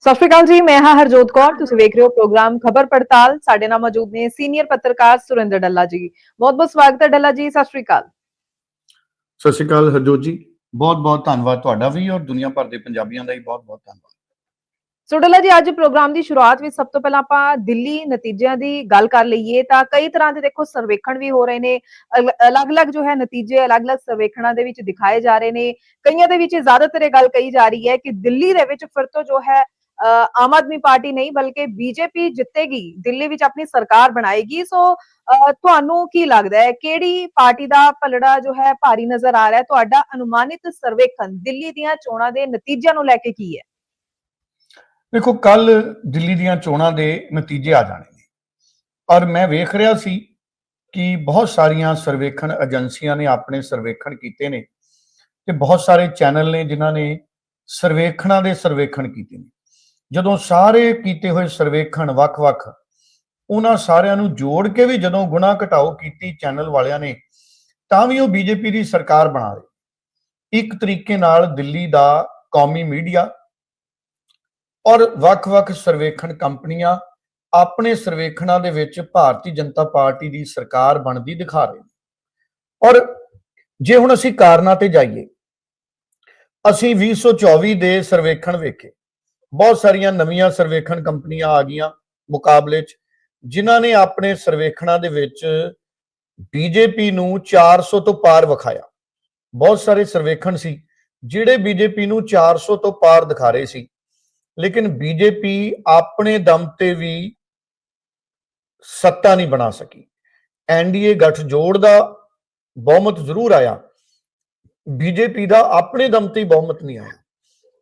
ਸਤਿ ਸ਼੍ਰੀ ਅਕਾਲ ਜੀ ਮੈਂ ਹਾਂ ਹਰਜੋਤ ਕੌਰ। ਤੁਸੀਂ ਵੇਖ ਰਹੇ ਹੋ ਪ੍ਰੋਗਰਾਮ ਖਬਰ ਪੜਤਾਲ। ਸਾਡੇ ਨਾਲ ਮੌਜੂਦ ਨੇ ਸੀਨੀਅਰ ਪੱਤਰਕਾਰ ਸੁਰਿੰਦਰ ਡੱਲਾ ਜੀ। ਬਹੁਤ ਬਹੁਤ ਸਵਾਗਤ ਹੈ ਡੱਲਾ ਜੀ ਸਤਿ ਸ਼੍ਰੀ ਅਕਾਲ। ਸਤਿ ਸ਼੍ਰੀ ਅਕਾਲ ਹਰਜੋਤ ਜੀ। ਬਹੁਤ ਬਹੁਤ ਧੰਨਵਾਦ ਤੁਹਾਡਾ ਵੀ ਔਰ ਦੁਨੀਆ ਭਰ ਦੇ ਪੰਜਾਬੀਆਂ ਦਾ ਵੀ ਬਹੁਤ ਬਹੁਤ ਧੰਨਵਾਦ। ਸੋ ਡੱਲਾ ਜੀ ਅੱਜ ਪ੍ਰੋਗਰਾਮ ਦੀ ਸ਼ੁਰੂਆਤ ਵਿੱਚ ਸਭ ਤੋਂ ਪਹਿਲਾਂ ਆਪਾਂ ਦਿੱਲੀ ਨਤੀਜਿਆਂ ਦੀ ਗੱਲ ਕਰ ਲਈਏ ਤਾਂ ਕਈ ਤਰ੍ਹਾਂ ਦੇ ਦੇਖੋ ਸਰਵੇਖਣ ਵੀ ਹੋ ਰਹੇ ਨੇ। ਅਲ- ਅਲੱਗ-ਅਲੱਗ ਜੋ ਹੈ ਨਤੀਜੇ ਅਲੱਗ-ਅਲੱਗ ਸਰਵੇਖਣਾਂ ਦੇ ਵਿੱਚ ਦਿਖਾਏ ਜਾ ਰਹੇ ਨੇ। ਕਈਆਂ ਦੇ ਵਿੱਚ ਜ਼ਿਆਦਾਤਰ ਇਹ ਗੱਲ ਕਹੀ ਜਾ ਰਹੀ ਹੈ ਕਿ ਦਿੱਲੀ ਦੇ ਵਿੱਚ ਫਿਰ ਤੋਂ ਜੋ ਹੈ ਆਮ ਆਦਮੀ ਪਾਰਟੀ ਨਹੀਂ, ਬਲਕਿ ਬੀਜੇਪੀ ਜਿੱਤੇਗੀ, ਦਿੱਲੀ ਵਿੱਚ ਆਪਣੀ ਸਰਕਾਰ ਬਣਾਏਗੀ। ਸੋ ਤੁਹਾਨੂੰ ਕੀ ਲੱਗਦਾ ਹੈ, ਕਿਹੜੀ ਪਾਰਟੀ ਦਾ ਪਲੜਾ ਜੋ ਹੈ ਭਾਰੀ ਨਜ਼ਰ ਆ ਰਿਹਾ ਹੈ? ਤੁਹਾਡਾ ਅਨੁਮਾਨਿਤ ਸਰਵੇਖਣ ਦਿੱਲੀ ਦੀਆਂ ਚੋਣਾਂ ਦੇ ਨਤੀਜਿਆਂ ਨੂੰ ਲੈ ਕੇ ਕੀ ਹੈ? ਦੇਖੋ ਕੱਲ ਦਿੱਲੀ ਦੀਆਂ ਚੋਣਾਂ ਦੇ ਨਤੀਜੇ ਆ ਜਾਣੇ ਨੇ। ਔਰ ਮੈਂ ਵੇਖ ਰਿਹਾ ਸੀ ਕਿ ਬਹੁਤ ਸਾਰੀਆਂ ਸਰਵੇਖਣ ਏਜੰਸੀਆਂ ਨੇ ਆਪਣੇ ਸਰਵੇਖਣ ਕੀਤੇ ਨੇ ਤੇ ਬਹੁਤ ਸਾਰੇ ਚੈਨਲ ਨੇ ਜਿਨ੍ਹਾਂ ਨੇ ਸਰਵੇਖਣਾਂ ਦੇ ਸਰਵੇਖਣ ਕੀਤੇ ਨੇ। ਜਦੋਂ ਸਾਰੇ ਕੀਤੇ ਹੋਏ ਸਰਵੇਖਣ ਵੱਖ-ਵੱਖ, ਉਹਨਾਂ ਸਾਰਿਆਂ ਨੂੰ ਜੋੜ ਕੇ ਵੀ ਜਦੋਂ ਗੁਣਾ ਘਟਾਓ ਕੀਤੀ ਚੈਨਲ ਵਾਲਿਆਂ ਨੇ, ਤਾਂ ਵੀ ਉਹ ਬੀਜੇਪੀ ਦੀ ਸਰਕਾਰ ਬਣਾ ਰਹੇ। ਇੱਕ ਤਰੀਕੇ ਨਾਲ ਦਿੱਲੀ ਦਾ ਕੌਮੀ ਮੀਡੀਆ ਔਰ ਵੱਖ-ਵੱਖ ਸਰਵੇਖਣ ਕੰਪਨੀਆਂ ਆਪਣੇ ਸਰਵੇਖਣਾਂ ਦੇ ਵਿੱਚ ਭਾਰਤੀ ਜਨਤਾ ਪਾਰਟੀ ਦੀ ਸਰਕਾਰ ਬਣਦੀ ਦਿਖਾ ਰਹੇ ਨੇ। ਔਰ ਜੇ ਹੁਣ ਅਸੀਂ ਕਾਰਨਾਂ ਤੇ ਜਾਈਏ, ਅਸੀਂ 2024 ਦੇ ਸਰਵੇਖਣ ਵੇਖੇ ਬਹੁਤ ਸਾਰੀਆਂ ਨਵੀਆਂ ਸਰਵੇਖਣ ਕੰਪਨੀਆਂ ਆ ਗਈਆਂ ਮੁਕਾਬਲੇ 'ਚ, ਜਿਨ੍ਹਾਂ ਨੇ ਆਪਣੇ ਸਰਵੇਖਣਾਂ ਦੇ ਵਿੱਚ ਬੀਜੇਪੀ ਨੂੰ 400 ਤੋਂ ਪਾਰ ਵਿਖਾਇਆ। ਬਹੁਤ ਸਾਰੇ ਸਰਵੇਖਣ ਸੀ, ਜਿਹੜੇ ਬੀਜੇਪੀ ਨੂੰ 400 ਤੋਂ ਪਾਰ ਦਿਖਾ ਰਹੇ ਸੀ। ਲੇਕਿਨ ਬੀਜੇਪੀ ਆਪਣੇ ਦਮ ਤੇ ਵੀ ਸੱਤਾ ਨਹੀਂ ਬਣਾ ਸਕੀ। ਐਨਡੀਏ ਗੱਠਜੋੜ ਦਾ ਬਹੁਮਤ ਜ਼ਰੂਰ ਆਇਆ। ਬੀਜੇਪੀ ਦਾ ਆਪਣੇ ਦਮ ਤੇ ਬਹੁਮਤ ਨਹੀਂ ਆਇਆ।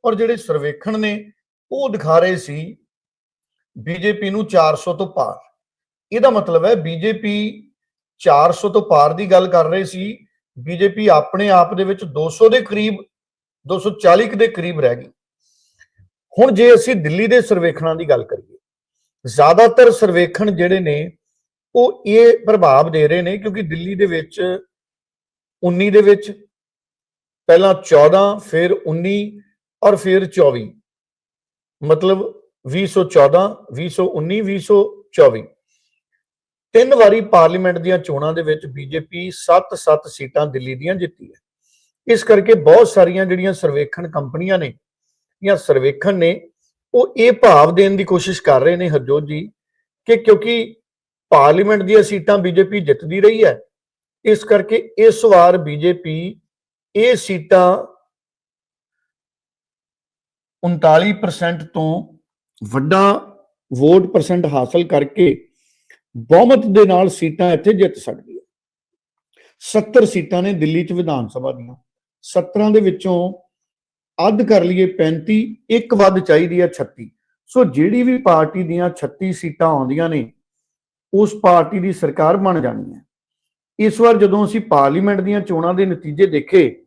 ਔਰ ਜਿਹੜੇ ਸਰਵੇਖਣ ਨੇ ਉਹ ਦਿਖਾ ਰਹੇ ਸੀ ਬੀਜੇਪੀ ਨੂੰ 400 ਤੋਂ ਪਾਰ। ਇਹਦਾ ਮਤਲਬ ਹੈ ਬੀਜੇਪੀ 400 ਤੋਂ ਪਾਰ ਦੀ ਗੱਲ ਕਰ ਰਹੇ ਸੀ। ਬੀਜੇਪੀ ਆਪਣੇ ਆਪ ਦੇ ਵਿੱਚ 200 ਦੇ ਕਰੀਬ 240 ਕੁ ਦੇ ਕਰੀਬ ਰਹਿ ਗਈ। ਹੁਣ ਜੇ ਅਸੀਂ ਦਿੱਲੀ ਦੇ ਸਰਵੇਖਣਾਂ ਦੀ ਗੱਲ ਕਰੀਏ, ਜ਼ਿਆਦਾਤਰ ਸਰਵੇਖਣ ਜਿਹੜੇ ਨੇ, ਉਹ ਇਹ ਪ੍ਰਭਾਵ ਦੇ ਰਹੇ ਨੇ ਕਿਉਂਕਿ ਦਿੱਲੀ ਦੇ ਵਿੱਚ 19 ਦੇ ਵਿੱਚ, ਪਹਿਲਾਂ 14 ਫਿਰ 19 ਔਰ ਫਿਰ 24 ਮਤਲਬ 2014 2019 2024 ਤਿੰਨ ਵਾਰੀ ਪਾਰਲੀਮੈਂਟ ਦੀਆਂ ਚੋਣਾਂ ਦੇ ਵਿੱਚ ਬੀਜੇਪੀ 7-7 ਸੀਟਾਂ ਦਿੱਲੀ ਦੀਆਂ ਜਿੱਤੀ ਹੈ। ਇਸ ਕਰਕੇ ਬਹੁਤ ਸਾਰੀਆਂ ਜਿਹੜੀਆਂ ਸਰਵੇਖਣ ਕੰਪਨੀਆਂ ਨੇ ਜਾਂ ਸਰਵੇਖਣ ਨੇ, ਉਹ ਇਹ ਭਾਵ ਦੇਣ ਦੀ ਕੋਸ਼ਿਸ਼ ਕਰ ਰਹੇ ਨੇ ਹਰਜੋਤ ਜੀ ਕਿ ਕਿਉਂਕਿ ਪਾਰਲੀਮੈਂਟ ਦੀਆਂ ਸੀਟਾਂ ਬੀਜੇਪੀ ਜਿੱਤਦੀ ਰਹੀ ਹੈ, ਇਸ ਕਰਕੇ ਇਸ ਵਾਰ ਬੀਜੇਪੀ ਇਹ ਸੀਟਾਂ 39% ਤੋਂ ਵੱਡਾ ਵੋਟ ਪਰਸੈਂਟ ਹਾਸਲ ਕਰਕੇ ਬਹੁਮਤ ਦੇ ਨਾਲ ਸੀਟਾਂ ਇੱਥੇ ਜਿੱਤ ਸਕਦੀ ਹੈ। 70 ਸੀਟਾਂ ਨੇ ਦਿੱਲੀ 'ਚ ਵਿਧਾਨ ਸਭਾ ਦੀਆਂ। 17 ਦੇ ਵਿੱਚੋਂ ਅੱਧ ਕਰ ਲਈਏ 35 ਇੱਕ ਵੱਧ ਚਾਹੀਦੀ ਹੈ 36 ਸੋ ਜਿਹੜੀ ਵੀ ਪਾਰਟੀ ਦੀਆਂ 36 ਸੀਟਾਂ ਆਉਂਦੀਆਂ ਨੇ, ਉਸ ਪਾਰਟੀ ਦੀ ਸਰਕਾਰ ਬਣ ਜਾਣੀ ਹੈ। ਇਸ ਵਾਰ ਜਦੋਂ ਅਸੀਂ ਪਾਰਲੀਮੈਂਟ ਦੀਆਂ ਚੋਣਾਂ ਦੇ ਨਤੀਜੇ ਦੇਖੇ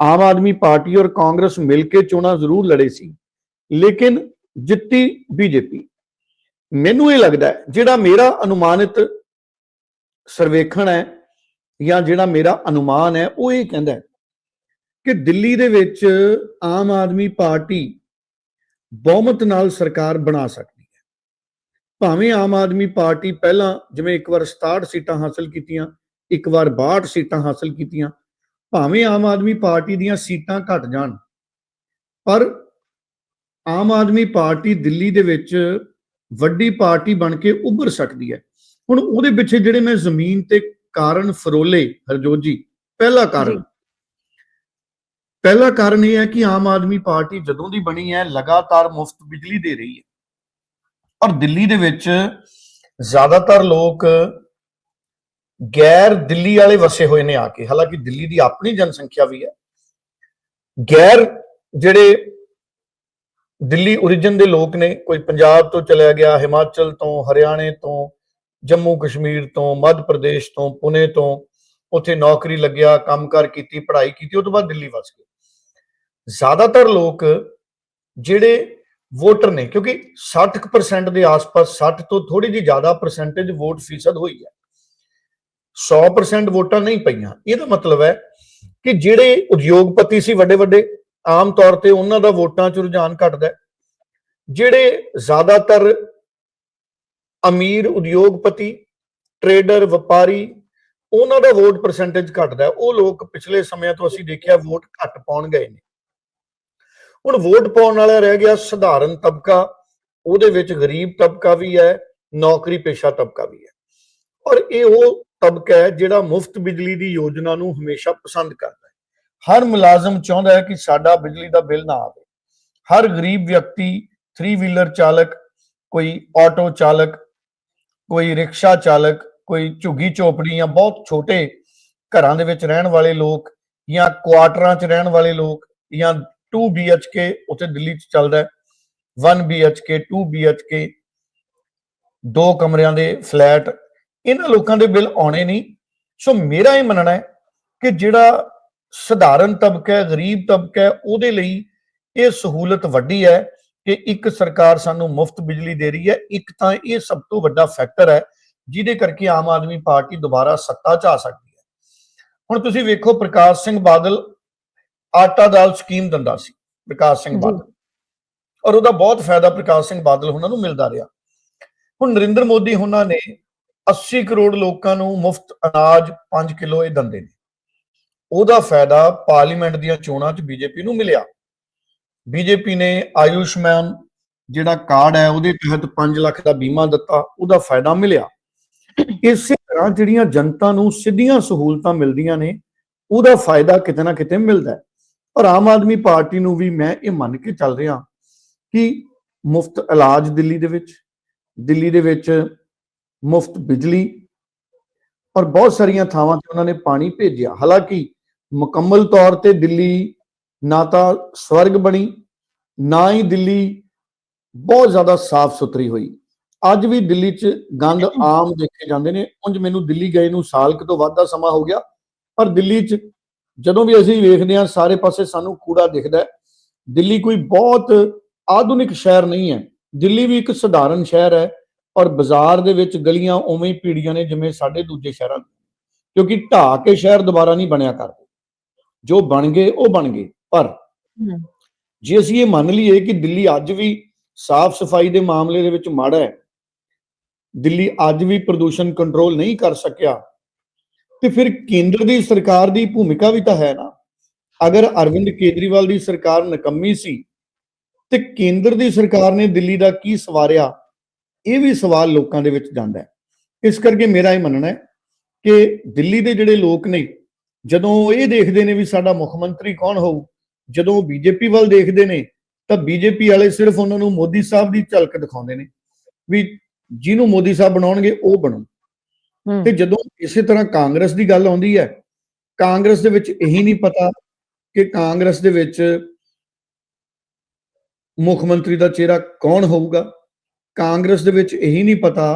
ਆਮ ਆਦਮੀ ਪਾਰਟੀ ਔਰ ਕਾਂਗਰਸ ਮਿਲ ਕੇ ਚੋਣਾਂ ਜ਼ਰੂਰ ਲੜੇ ਸੀ, ਲੇਕਿਨ ਜਿੱਤੀ ਬੀਜੇਪੀ ਮੈਨੂੰ ਇਹ ਲੱਗਦਾ ਹੈ, ਜਿਹੜਾ ਮੇਰਾ ਅਨੁਮਾਨਿਤ ਸਰਵੇਖਣ ਹੈ ਜਾਂ ਜਿਹੜਾ ਮੇਰਾ ਅਨੁਮਾਨ ਹੈ, ਉਹ ਇਹ ਕਹਿੰਦਾ ਕਿ ਦਿੱਲੀ ਦੇ ਵਿੱਚ ਆਮ ਆਦਮੀ ਪਾਰਟੀ ਬਹੁਮਤ ਨਾਲ ਸਰਕਾਰ ਬਣਾ ਸਕਦੀ ਹੈ। ਭਾਵੇਂ ਆਮ ਆਦਮੀ ਪਾਰਟੀ ਪਹਿਲਾਂ ਜਿਵੇਂ ਇੱਕ ਵਾਰ 67 ਸੀਟਾਂ ਹਾਸਲ ਕੀਤੀਆਂ, ਇੱਕ ਵਾਰ 62 ਸੀਟਾਂ ਹਾਸਲ ਕੀਤੀਆਂ ਭਾਵੇਂ ਆਮ ਆਦਮੀ ਪਾਰਟੀ ਦੀਆਂ ਸੀਟਾਂ ਘਟ ਜਾਣ ਪਰ ਆਮ ਆਦਮੀ ਪਾਰਟੀ ਦਿੱਲੀ ਦੇ ਵਿੱਚ ਵੱਡੀ ਪਾਰਟੀ ਬਣ ਕੇ ਉੱਭਰ ਸਕਦੀ ਹੈ। ਹੁਣ ਉਹਦੇ ਪਿੱਛੇ ਜਿਹੜੇ ਮੈਂ ਜ਼ਮੀਨ ਤੇ ਕਾਰਨ ਫਰੋਲੇ ਹਰਜੋਤ ਜੀ ਪਹਿਲਾ ਕਾਰਨ। ਪਹਿਲਾ ਕਾਰਨ ਇਹ ਹੈ ਕਿ ਆਮ ਆਦਮੀ ਪਾਰਟੀ ਜਦੋਂ ਦੀ ਬਣੀ ਹੈ ਲਗਾਤਾਰ ਮੁਫਤ ਬਿਜਲੀ ਦੇ ਰਹੀ ਹੈ। ਔਰ ਦਿੱਲੀ ਦੇ ਵਿੱਚ ਜ਼ਿਆਦਾਤਰ ਲੋਕ ਗੈਰ ਦਿੱਲੀ ਵਾਲੇ ਵਸੇ ਹੋਏ ਨੇ ਆ ਕੇ, ਹਾਲਾਂਕਿ ਦਿੱਲੀ ਦੀ ਆਪਣੀ ਜਨਸੰਖਿਆ ਵੀ ਹੈ। ਗੈਰ ਜਿਹੜੇ ਦਿੱਲੀ origin ਦੇ ਲੋਕ ਨੇ, ਕੋਈ ਪੰਜਾਬ ਤੋਂ ਚਲਿਆ ਗਿਆ, ਹਿਮਾਚਲ ਤੋਂ, ਹਰਿਆਣੇ ਤੋਂ, ਜੰਮੂ ਕਸ਼ਮੀਰ ਤੋਂ, ਮੱਧ ਪ੍ਰਦੇਸ਼ ਤੋਂ ਪੁਨੇ ਤੋਂ, ਉੱਥੇ ਨੌਕਰੀ ਲੱਗਿਆ, ਕੰਮਕਾਰ ਕੀਤੀ, ਪੜ੍ਹਾਈ ਕੀਤੀ, ਉਹ ਤੋਂ ਬਾਅਦ ਦਿੱਲੀ ਵਸ ਗਏ। ਜ਼ਿਆਦਾਤਰ ਲੋਕ ਜਿਹੜੇ ਵੋਟਰ ਨੇ, ਕਿਉਂਕਿ 60% ਦੇ ਆਸ-ਪਾਸ 60 ਤੋਂ ਥੋੜੀ ਜਿਹੀ ਜ਼ਿਆਦਾ ਪਰਸੈਂਟੇਜ ਵੋਟ ਫੀਸਦ ਹੋਈ ਹੈ। 100% ਵੋਟਾਂ ਨਹੀਂ ਪਈਆਂ। ਇਹਦਾ ਮਤਲਬ ਹੈ ਕਿ ਜਿਹੜੇ ਉਦਯੋਗਪਤੀ ਸੀ ਵੱਡੇ ਵੱਡੇ, ਆਮ ਤੌਰ ਤੇ ਉਹਨਾਂ ਦਾ ਵੋਟਾਂ 'ਚ ਰੁਝਾਨ ਘਟਦਾ ਜਿਹੜੇ ਜ਼ਿਆਦਾਤਰ ਅਮੀਰ ਉਦਯੋਗਪਤੀ, ਟਰੇਡਰ, ਵਪਾਰੀ, ਉਹਨਾਂ ਦਾ ਵੋਟ ਪਰਸੈਂਟੇਜ ਘਟਦਾ ਉਹ ਲੋਕ ਪਿਛਲੇ ਸਮਿਆਂ ਤੋਂ ਅਸੀਂ ਦੇਖਿਆ ਵੋਟ ਘੱਟ ਪਾਉਣ ਗਏ ਨੇ। ਹੁਣ ਵੋਟ ਪਾਉਣ ਵਾਲਾ ਰਹਿ ਗਿਆ ਸਧਾਰਨ ਤਬਕਾ, ਉਹਦੇ ਵਿੱਚ ਗਰੀਬ ਤਬਕਾ ਵੀ ਹੈ ਨੌਕਰੀ ਪੇਸ਼ਾ ਤਬਕਾ ਵੀ ਹੈ। ਔਰ ਇਹ ਉਹ ਤਬਕਾ ਹੈ ਜਿਹੜਾ ਮੁਫਤ ਬਿਜਲੀ ਦੀ ਯੋਜਨਾ ਨੂੰ ਹਮੇਸ਼ਾ ਪਸੰਦ ਕਰਦਾ ਹੈ। ਹਰ ਮੁਲਾਜ਼ਮ ਚਾਹੁੰਦਾ ਹੈ ਕਿ ਸਾਡਾ ਬਿਜਲੀ ਦਾ ਬਿੱਲ ਨਾ ਆਵੇ। ਹਰ ਗਰੀਬ ਵਿਅਕਤੀ 3 ਵੀਲਰ ਚਾਲਕ, ਕੋਈ ਆਟੋ ਚਾਲਕ, ਕੋਈ ਰਿਕਸ਼ਾ ਚਾਲਕ, ਕੋਈ ਝੁੱਗੀ ਝੋਪੜੀ ਜਾਂ ਬਹੁਤ ਛੋਟੇ ਘਰਾਂ ਦੇ ਵਿੱਚ ਰਹਿਣ ਵਾਲੇ ਲੋਕ ਜਾਂ ਕੁਆਟਰਾਂ 'ਚ ਰਹਿਣ ਵਾਲੇ ਲੋਕ ਜਾਂ 2 BHK ਉੱਥੇ ਦਿੱਲੀ 'ਚ ਚੱਲਦਾ ਹੈ। 1 BHK 2 BHK ਦੋ ਕਮਰਿਆਂ ਦੇ ਫਲੈਟ ਇਹਨਾਂ ਲੋਕਾਂ ਦੇ ਬਿੱਲ ਆਉਣੇ ਨਹੀਂ। ਸੋ ਮੇਰਾ ਇਹ ਮੰਨਣਾ ਹੈ ਕਿ ਜਿਹੜਾ ਸਧਾਰਨ ਤਬਕਾ ਹੈ ਗਰੀਬ ਤਬਕਾ ਹੈ ਉਹਦੇ ਲਈ ਇਹ ਸਹੂਲਤ ਵੱਡੀ ਹੈ ਕਿ ਇੱਕ ਸਰਕਾਰ ਸਾਨੂੰ ਮੁਫਤ ਬਿਜਲੀ ਦੇ ਰਹੀ ਹੈ। ਇੱਕ ਤਾਂ ਇਹ ਸਭ ਤੋਂ ਵੱਡਾ ਫੈਕਟਰ ਹੈ ਜਿਹਦੇ ਕਰਕੇ ਆਮ ਆਦਮੀ ਪਾਰਟੀ ਦੁਬਾਰਾ ਸੱਤਾ 'ਚ ਆ ਸਕਦੀ ਹੈ। ਹੁਣ ਤੁਸੀਂ ਵੇਖੋ ਪ੍ਰਕਾਸ਼ ਸਿੰਘ ਬਾਦਲ ਆਟਾ ਦਾਲ ਸਕੀਮ ਦਿੰਦਾ ਸੀ ਪ੍ਰਕਾਸ਼ ਸਿੰਘ। ਬਾਦਲ। ਔਰ ਉਹਦਾ ਬਹੁਤ ਫਾਇਦਾ ਪ੍ਰਕਾਸ਼ ਸਿੰਘ ਬਾਦਲ ਉਹਨਾਂ ਨੂੰ ਮਿਲਦਾ ਰਿਹਾ। ਹੁਣ ਨਰਿੰਦਰ ਮੋਦੀ ਉਹਨਾਂ ਨੇ 80 ਕਰੋੜ ਲੋਕਾਂ ਨੂੰ ਮੁਫਤ ਅਨਾਜ 5 ਕਿਲੋ ਇਹ ਦਿੰਦੇ ਨੇ। ਉਹਦਾ ਫਾਇਦਾ ਪਾਰਲੀਮੈਂਟ ਦੀਆਂ ਚੋਣਾਂ 'ਚ ਬੀਜੇਪੀ ਨੂੰ ਮਿਲਿਆ। ਬੀਜੇਪੀ ਨੇ ਆਯੁਸ਼ਮਾਨ ਜਿਹੜਾ ਕਾਰਡ ਹੈ, ਉਹਦੇ ਤਹਿਤ 5 ਲੱਖ ਦਾ ਬੀਮਾ ਦਿੱਤਾ, ਉਹਦਾ ਫਾਇਦਾ ਮਿਲਿਆ। ਇਸੇ ਤਰ੍ਹਾਂ ਜਿਹੜੀਆਂ ਜਨਤਾ ਨੂੰ ਸਿੱਧੀਆਂ ਸਹੂਲਤਾਂ ਮਿਲਦੀਆਂ ਨੇ, ਉਹਦਾ ਫਾਇਦਾ ਕਿਤੇ ਨਾ ਕਿਤੇ ਮਿਲਦਾ ਹੈ। ਔਰ ਆਮ ਆਦਮੀ ਪਾਰਟੀ ਨੂੰ ਵੀ ਮੈਂ ਇਹ ਮੰਨ ਕੇ ਚੱਲ ਰਿਹਾ ਕਿ ਮੁਫਤ ਇਲਾਜ ਦਿੱਲੀ ਦੇ ਵਿੱਚ, ਦਿੱਲੀ ਦੇ ਵਿੱਚ ਮੁਫਤ ਬਿਜਲੀ ਔਰ ਬਹੁਤ ਸਾਰੀਆਂ ਥਾਵਾਂ ਤੇ ਉਹਨਾਂ ਨੇ ਪਾਣੀ ਭੇਜਿਆ। ਹਾਲਾਂਕਿ ਮੁਕੰਮਲ ਤੌਰ ਤੇ ਦਿੱਲੀ ਨਾ ਤਾਂ ਸਵਰਗ ਬਣੀ, ਨਾ ਹੀ ਦਿੱਲੀ ਬਹੁਤ ਜ਼ਿਆਦਾ ਸਾਫ਼ ਸੁਥਰੀ ਹੋਈ। ਅੱਜ ਵੀ ਦਿੱਲੀ 'ਚ ਗੰਦ ਆਮ ਦੇਖੇ ਜਾਂਦੇ ਨੇ। ਉਂਝ ਮੈਨੂੰ ਦਿੱਲੀ ਗਏ ਨੂੰ ਸਾਲ ਕੁ ਤੋਂ ਵੱਧ ਦਾ ਸਮਾਂ ਹੋ ਗਿਆ। ਪਰ ਦਿੱਲੀ 'ਚ ਜਦੋਂ ਵੀ ਅਸੀਂ ਵੇਖਦੇ ਹਾਂ, ਸਾਰੇ ਪਾਸੇ ਸਾਨੂੰ ਕੂੜਾ ਦਿਖਦਾ ਹੈ। ਦਿੱਲੀ ਕੋਈ ਬਹੁਤ ਆਧੁਨਿਕ ਸ਼ਹਿਰ ਨਹੀਂ ਹੈ। ਦਿੱਲੀ ਵੀ ਇੱਕ ਸਧਾਰਨ ਸ਼ਹਿਰ ਹੈ। ਔਰ ਬਾਜ਼ਾਰ ਦੇ ਵਿੱਚ ਗਲੀਆਂ ਉਵੇਂ ਹੀ ਪੀੜੀਆਂ ਨੇ ਜਿਵੇਂ ਸਾਡੇ ਦੂਜੇ ਸ਼ਹਿਰਾਂ ਦੇ ਕਿਉਂਕਿ ਢਾਹ ਕੇ ਸ਼ਹਿਰ ਦੁਬਾਰਾ ਨਹੀਂ ਬਣਿਆ ਕਰਦੇ। ਜੋ ਬਣ ਗਏ ਉਹ ਬਣ ਗਏ। ਪਰ ਜੇ ਅਸੀਂ ਇਹ ਮੰਨ ਲਈਏ ਕਿ ਦਿੱਲੀ ਅੱਜ ਵੀ ਸਾਫ਼ ਸਫ਼ਾਈ ਦੇ ਮਾਮਲੇ ਦੇ ਵਿੱਚ ਮਾੜਾ ਹੈ ਦਿੱਲੀ ਅੱਜ ਵੀ ਪ੍ਰਦੂਸ਼ਣ ਕੰਟਰੋਲ ਨਹੀਂ ਕਰ ਸਕਿਆ ਤੇ ਫਿਰ ਕੇਂਦਰ ਦੀ ਸਰਕਾਰ ਦੀ ਭੂਮਿਕਾ ਵੀ ਤਾਂ ਹੈ ਨਾ। ਅਗਰ ਅਰਵਿੰਦ ਕੇਜਰੀਵਾਲ ਦੀ ਸਰਕਾਰ ਨਕੰਮੀ ਸੀ ਤੇ ਕੇਂਦਰ ਦੀ ਸਰਕਾਰ ਨੇ ਦਿੱਲੀ ਦਾ ਕੀ ਸਵਾਰਿਆ ਇਹ ਵੀ ਸਵਾਲ ਲੋਕਾਂ ਦੇ ਵਿੱਚ ਜਾਂਦਾ ਹੈ। ਇਸ ਕਰਕੇ ਮੇਰਾ ਇਹ ਮੰਨਣਾ ਹੈ ਕਿ ਦਿੱਲੀ ਦੇ ਜਿਹੜੇ ਲੋਕ ਨੇ ਜਦੋਂ ਇਹ ਦੇਖਦੇ ਨੇ ਵੀ ਸਾਡਾ ਮੁੱਖ ਮੰਤਰੀ ਕੌਣ ਹੋਊ ਜਦੋਂ ਬੀਜੇਪੀ ਵੱਲ ਦੇਖਦੇ ਨੇ ਤਾਂ ਬੀਜੇਪੀ ਵਾਲੇ ਸਿਰਫ ਉਹਨਾਂ ਨੂੰ ਮੋਦੀ ਸਾਹਿਬ ਦੀ ਝਲਕ ਦਿਖਾਉਂਦੇ ਨੇ ਵੀ ਜਿਹਨੂੰ ਮੋਦੀ ਸਾਹਿਬ ਬਣਾਉਣਗੇ ਉਹ ਬਣੂ। ਤੇ ਜਦੋਂ ਇਸੇ ਤਰ੍ਹਾਂ ਕਾਂਗਰਸ ਦੀ ਗੱਲ ਆਉਂਦੀ ਹੈ ਕਾਂਗਰਸ ਦੇ ਵਿੱਚ ਇਹੀ ਨਹੀਂ ਪਤਾ ਕਿ ਕਾਂਗਰਸ ਦੇ ਵਿੱਚ ਮੁੱਖ ਮੰਤਰੀ ਦਾ ਚਿਹਰਾ ਕੌਣ ਹੋਊਗਾ। ਕਾਂਗਰਸ ਦੇ ਵਿੱਚ ਇਹੀ ਨਹੀਂ ਪਤਾ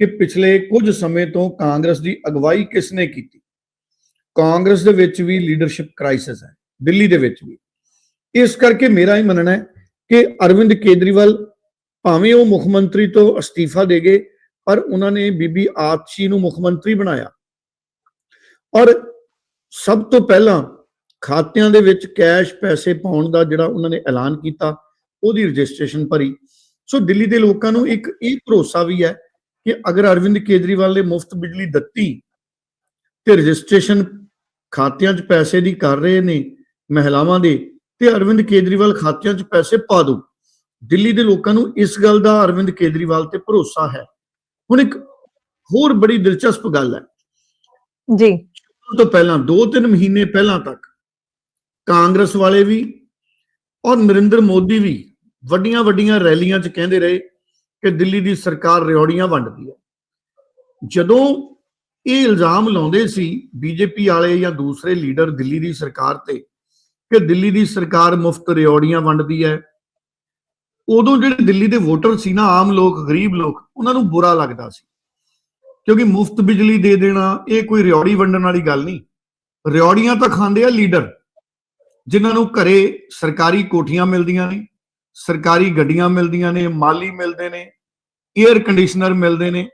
ਕਿ ਪਿਛਲੇ ਕੁਝ ਸਮੇਂ ਤੋਂ ਕਾਂਗਰਸ ਦੀ ਅਗਵਾਈ ਕਿਸ ਨੇ ਕੀਤੀ। ਕਾਂਗਰਸ ਦੇ ਵਿੱਚ ਵੀ ਲੀਡਰਸ਼ਿਪ ਕ੍ਰਾਈਸਿਸ ਹੈ, ਦਿੱਲੀ ਦੇ ਵਿੱਚ ਵੀ। ਇਸ ਕਰਕੇ ਮੇਰਾ ਹੀ ਮੰਨਣਾ ਹੈ ਕਿ ਅਰਵਿੰਦ ਕੇਜਰੀਵਾਲ ਭਾਵੇਂ ਉਹ ਮੁੱਖ ਮੰਤਰੀ ਤੋਂ ਅਸਤੀਫਾ ਦੇ ਗਏ, ਪਰ ਉਹਨਾਂ ਨੇ ਬੀਬੀ ਆਤਸ਼ੀ ਨੂੰ ਮੁੱਖ ਮੰਤਰੀ ਬਣਾਇਆ। ਔਰ ਸਭ ਤੋਂ ਪਹਿਲਾਂ ਖਾਤਿਆਂ ਦੇ ਵਿੱਚ ਕੈਸ਼ ਪੈਸੇ ਪਾਉਣ ਦਾ ਜਿਹੜਾ ਉਹਨਾਂ ਨੇ ਐਲਾਨ ਕੀਤਾ, ਉਹਦੀ ਰਜਿਸਟ੍ਰੇਸ਼ਨ ਭਰੀ। ਸੋ ਦਿੱਲੀ ਦੇ ਲੋਕਾਂ ਨੂੰ ਇੱਕ ਇਹ ਭਰੋਸਾ ਵੀ ਹੈ ਕਿ ਅਗਰ ਅਰਵਿੰਦ ਕੇਜਰੀਵਾਲ ਨੇ ਮੁਫਤ ਬਿਜਲੀ ਦਿੱਤੀ ਤੇ ਰਜਿਸਟ੍ਰੇਸ਼ਨ ਖਾਤਿਆਂ 'ਚ ਪੈਸੇ ਦੀ ਕਰ ਰਹੇ ਨੇ ਮਹਿਲਾਵਾਂ ਦੇ ਤੇ ਅਰਵਿੰਦ ਕੇਜਰੀਵਾਲ ਖਾਤਿਆਂ 'ਚ ਪੈਸੇ ਪਾ ਦੋ ਦਿੱਲੀ ਦੇ ਲੋਕਾਂ ਨੂੰ ਇਸ ਗੱਲ ਦਾ ਅਰਵਿੰਦ ਕੇਜਰੀਵਾਲ ਤੇ ਭਰੋਸਾ ਹੈ। ਹੁਣ ਇੱਕ ਹੋਰ ਬੜੀ ਦਿਲਚਸਪ ਗੱਲ ਹੈ। ਜੀ। ਤੋਂ ਪਹਿਲਾਂ 2-3 ਮਹੀਨੇ ਪਹਿਲਾਂ ਤੱਕ ਕਾਂਗਰਸ ਵਾਲੇ ਵੀ ਔਰ ਨਰਿੰਦਰ ਮੋਦੀ ਵੀ ਵੱਡੀਆਂ ਵੱਡੀਆਂ ਰੈਲੀਆਂ 'ਚ ਕਹਿੰਦੇ ਰਹੇ ਕਿ ਦਿੱਲੀ ਦੀ ਸਰਕਾਰ ਰਿਓੜੀਆਂ ਵੰਡਦੀ ਹੈ। ਜਦੋਂ ਇਹ ਇਲਜ਼ਾਮ ਲਾਉਂਦੇ ਸੀ ਬੀਜੇਪੀ ਵਾਲੇ ਜਾਂ ਦੂਸਰੇ ਲੀਡਰ ਦਿੱਲੀ ਦੀ ਸਰਕਾਰ ਤੇ ਕਿ ਦਿੱਲੀ ਦੀ ਸਰਕਾਰ ਮੁਫਤ ਰਿਓੜੀਆਂ ਵੰਡਦੀ ਹੈ, ਉਦੋਂ ਜਿਹੜੇ ਦਿੱਲੀ ਦੇ ਵੋਟਰ ਸੀ ਨਾ, ਆਮ ਲੋਕ, ਗਰੀਬ ਲੋਕ, ਉਹਨਾਂ ਨੂੰ ਬੁਰਾ ਲੱਗਦਾ ਸੀ। ਕਿਉਂਕਿ ਮੁਫਤ ਬਿਜਲੀ ਦੇ ਦੇਣਾ, ਇਹ ਕੋਈ ਰਿਓੜੀ ਵੰਡਣ ਵਾਲੀ ਗੱਲ ਨਹੀਂ। ਰਿਓੜੀਆਂ ਤਾਂ ਖਾਂਦੇ ਆ ਲੀਡਰ, ਜਿਨ੍ਹਾਂ ਨੂੰ ਘਰੇ ਸਰਕਾਰੀ ਕੋਠੀਆਂ ਮਿਲਦੀਆਂ ਨੇ। ਸਰਕਾਰੀ ਗੱਡੀਆਂ ਮਿਲਦੀਆਂ ਨੇ, ਮਾਲੀ ਮਿਲਦੇ ਨੇ 에ਅਰ ਕੰਡੀਸ਼ਨਰ ਮਿਲਦੇ ਨੇ।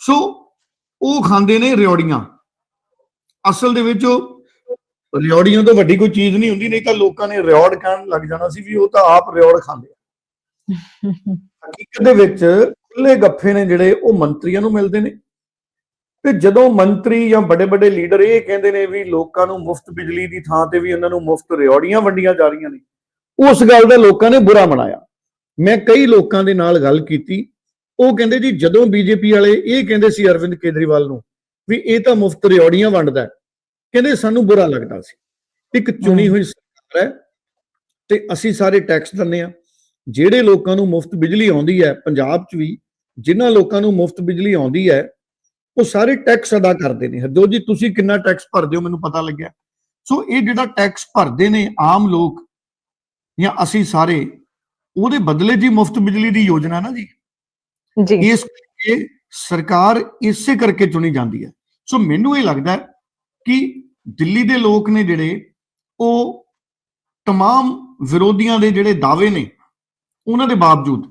ਸੋ ਉਹ ਖਾਂਦੇ ਨੇ ਰਿਓੜੀਆਂ। ਅਸਲ ਦੇ ਵਿੱਚ ਉਹ ਰਿਓੜੀਆਂ ਤੋਂ ਵੱਡੀ ਕੋਈ ਚੀਜ਼ ਨਹੀਂ ਹੁੰਦੀ, ਨਹੀਂ ਤਾਂ ਲੋਕਾਂ ਨੇ ਰਿਓੜ ਕਹਿਣ ਲੱਗ ਜਾਣਾ ਸੀ ਵੀ ਉਹ ਤਾਂ ਆਪ ਰਿਓੜ ਖਾਂਦੇ ਆ। ਹਕੀਕਤ ਦੇ ਵਿੱਚ ਖੁੱਲੇ ਗੱਫੇ ਨੇ ਜਿਹੜੇ ਉਹ ਮੰਤਰੀਆਂ ਨੂੰ ਮਿਲਦੇ ਨੇ। ਤੇ ਜਦੋਂ ਮੰਤਰੀ ਜਾਂ ਵੱਡੇ ਵੱਡੇ ਲੀਡਰ ਇਹ ਕਹਿੰਦੇ ਨੇ ਵੀ ਲੋਕਾਂ ਨੂੰ ਮੁਫਤ ਬਿਜਲੀ ਦੀ ਥਾਂ ਤੇ ਵੀ ਉਹਨਾਂ ਨੂੰ ਮੁਫਤ ਰਿਓੜੀਆਂ ਵੰਡੀਆਂ ਜਾ ਰਹੀਆਂ ਨੇ ਉਸ ਗੱਲ ਦਾ ਲੋਕਾਂ ਨੇ ਬੁਰਾ ਮਨਾਇਆ। ਮੈਂ ਕਈ ਲੋਕਾਂ ਦੇ ਨਾਲ ਗੱਲ ਕੀਤੀ। ਉਹ ਕਹਿੰਦੇ ਜੀ ਜਦੋਂ ਬੀਜੇਪੀ ਵਾਲੇ ਇਹ ਕਹਿੰਦੇ ਸੀ ਅਰਵਿੰਦ ਕੇਜਰੀਵਾਲ ਨੂੰ ਵੀ ਇਹ ਤਾਂ ਮੁਫਤ ਰਿਓੜੀਆਂ ਵੰਡਦਾ ਕਹਿੰਦੇ ਸਾਨੂੰ ਬੁਰਾ ਲੱਗਦਾ ਸੀ। ਇੱਕ ਚੁਣੀ ਹੋਈ ਸਰਕਾਰ ਹੈ ਤੇ ਅਸੀਂ ਸਾਰੇ ਟੈਕਸ ਦਿੰਦੇ ਆ ਜਿਹੜੇ ਲੋਕਾਂ ਨੂੰ ਮੁਫਤ ਬਿਜਲੀ ਆਉਂਦੀ ਹੈ ਪੰਜਾਬ 'ਚ ਵੀ ਜਿਨ੍ਹਾਂ ਲੋਕਾਂ ਨੂੰ ਮੁਫਤ ਬਿਜਲੀ ਆਉਂਦੀ ਹੈ ਉਹ ਸਾਰੇ ਟੈਕਸ ਅਦਾ ਕਰਦੇ ਨੇ। ਹਰਜੋਤ ਜੀ ਤੁਸੀਂ ਕਿੰਨਾ ਟੈਕਸ ਭਰਦੇ ਹੋ ਮੈਨੂੰ ਪਤਾ ਲੱਗਿਆ। ਸੋ ਇਹ ਜਿਹੜਾ ਟੈਕਸ ਭਰਦੇ ਨੇ ਆਮ ਲੋਕ ਜਾਂ ਅਸੀਂ ਸਾਰੇ ਉਹਦੇ ਬਦਲੇ ਜੀ ਮੁਫਤ ਬਿਜਲੀ ਦੀ ਯੋਜਨਾ ਨਾ ਜੀ ਜੀ ਇਸ ਕਰਕੇ ਸਰਕਾਰ ਇਸੇ ਕਰਕੇ ਚੁਣੀ ਜਾਂਦੀ ਹੈ ਸੋ ਮੈਨੂੰ ਇਹ ਲੱਗਦਾ ਹੈ ਕਿ ਦਿੱਲੀ ਦੇ ਲੋਕ ਨੇ ਜਿਹੜੇ ਉਹ तमाम ਵਿਰੋਧੀਆਂ ਦੇ ਜਿਹੜੇ ਦਾਅਵੇ ਨੇ ਉਹਨਾਂ ਦੇ ਬਾਵਜੂਦ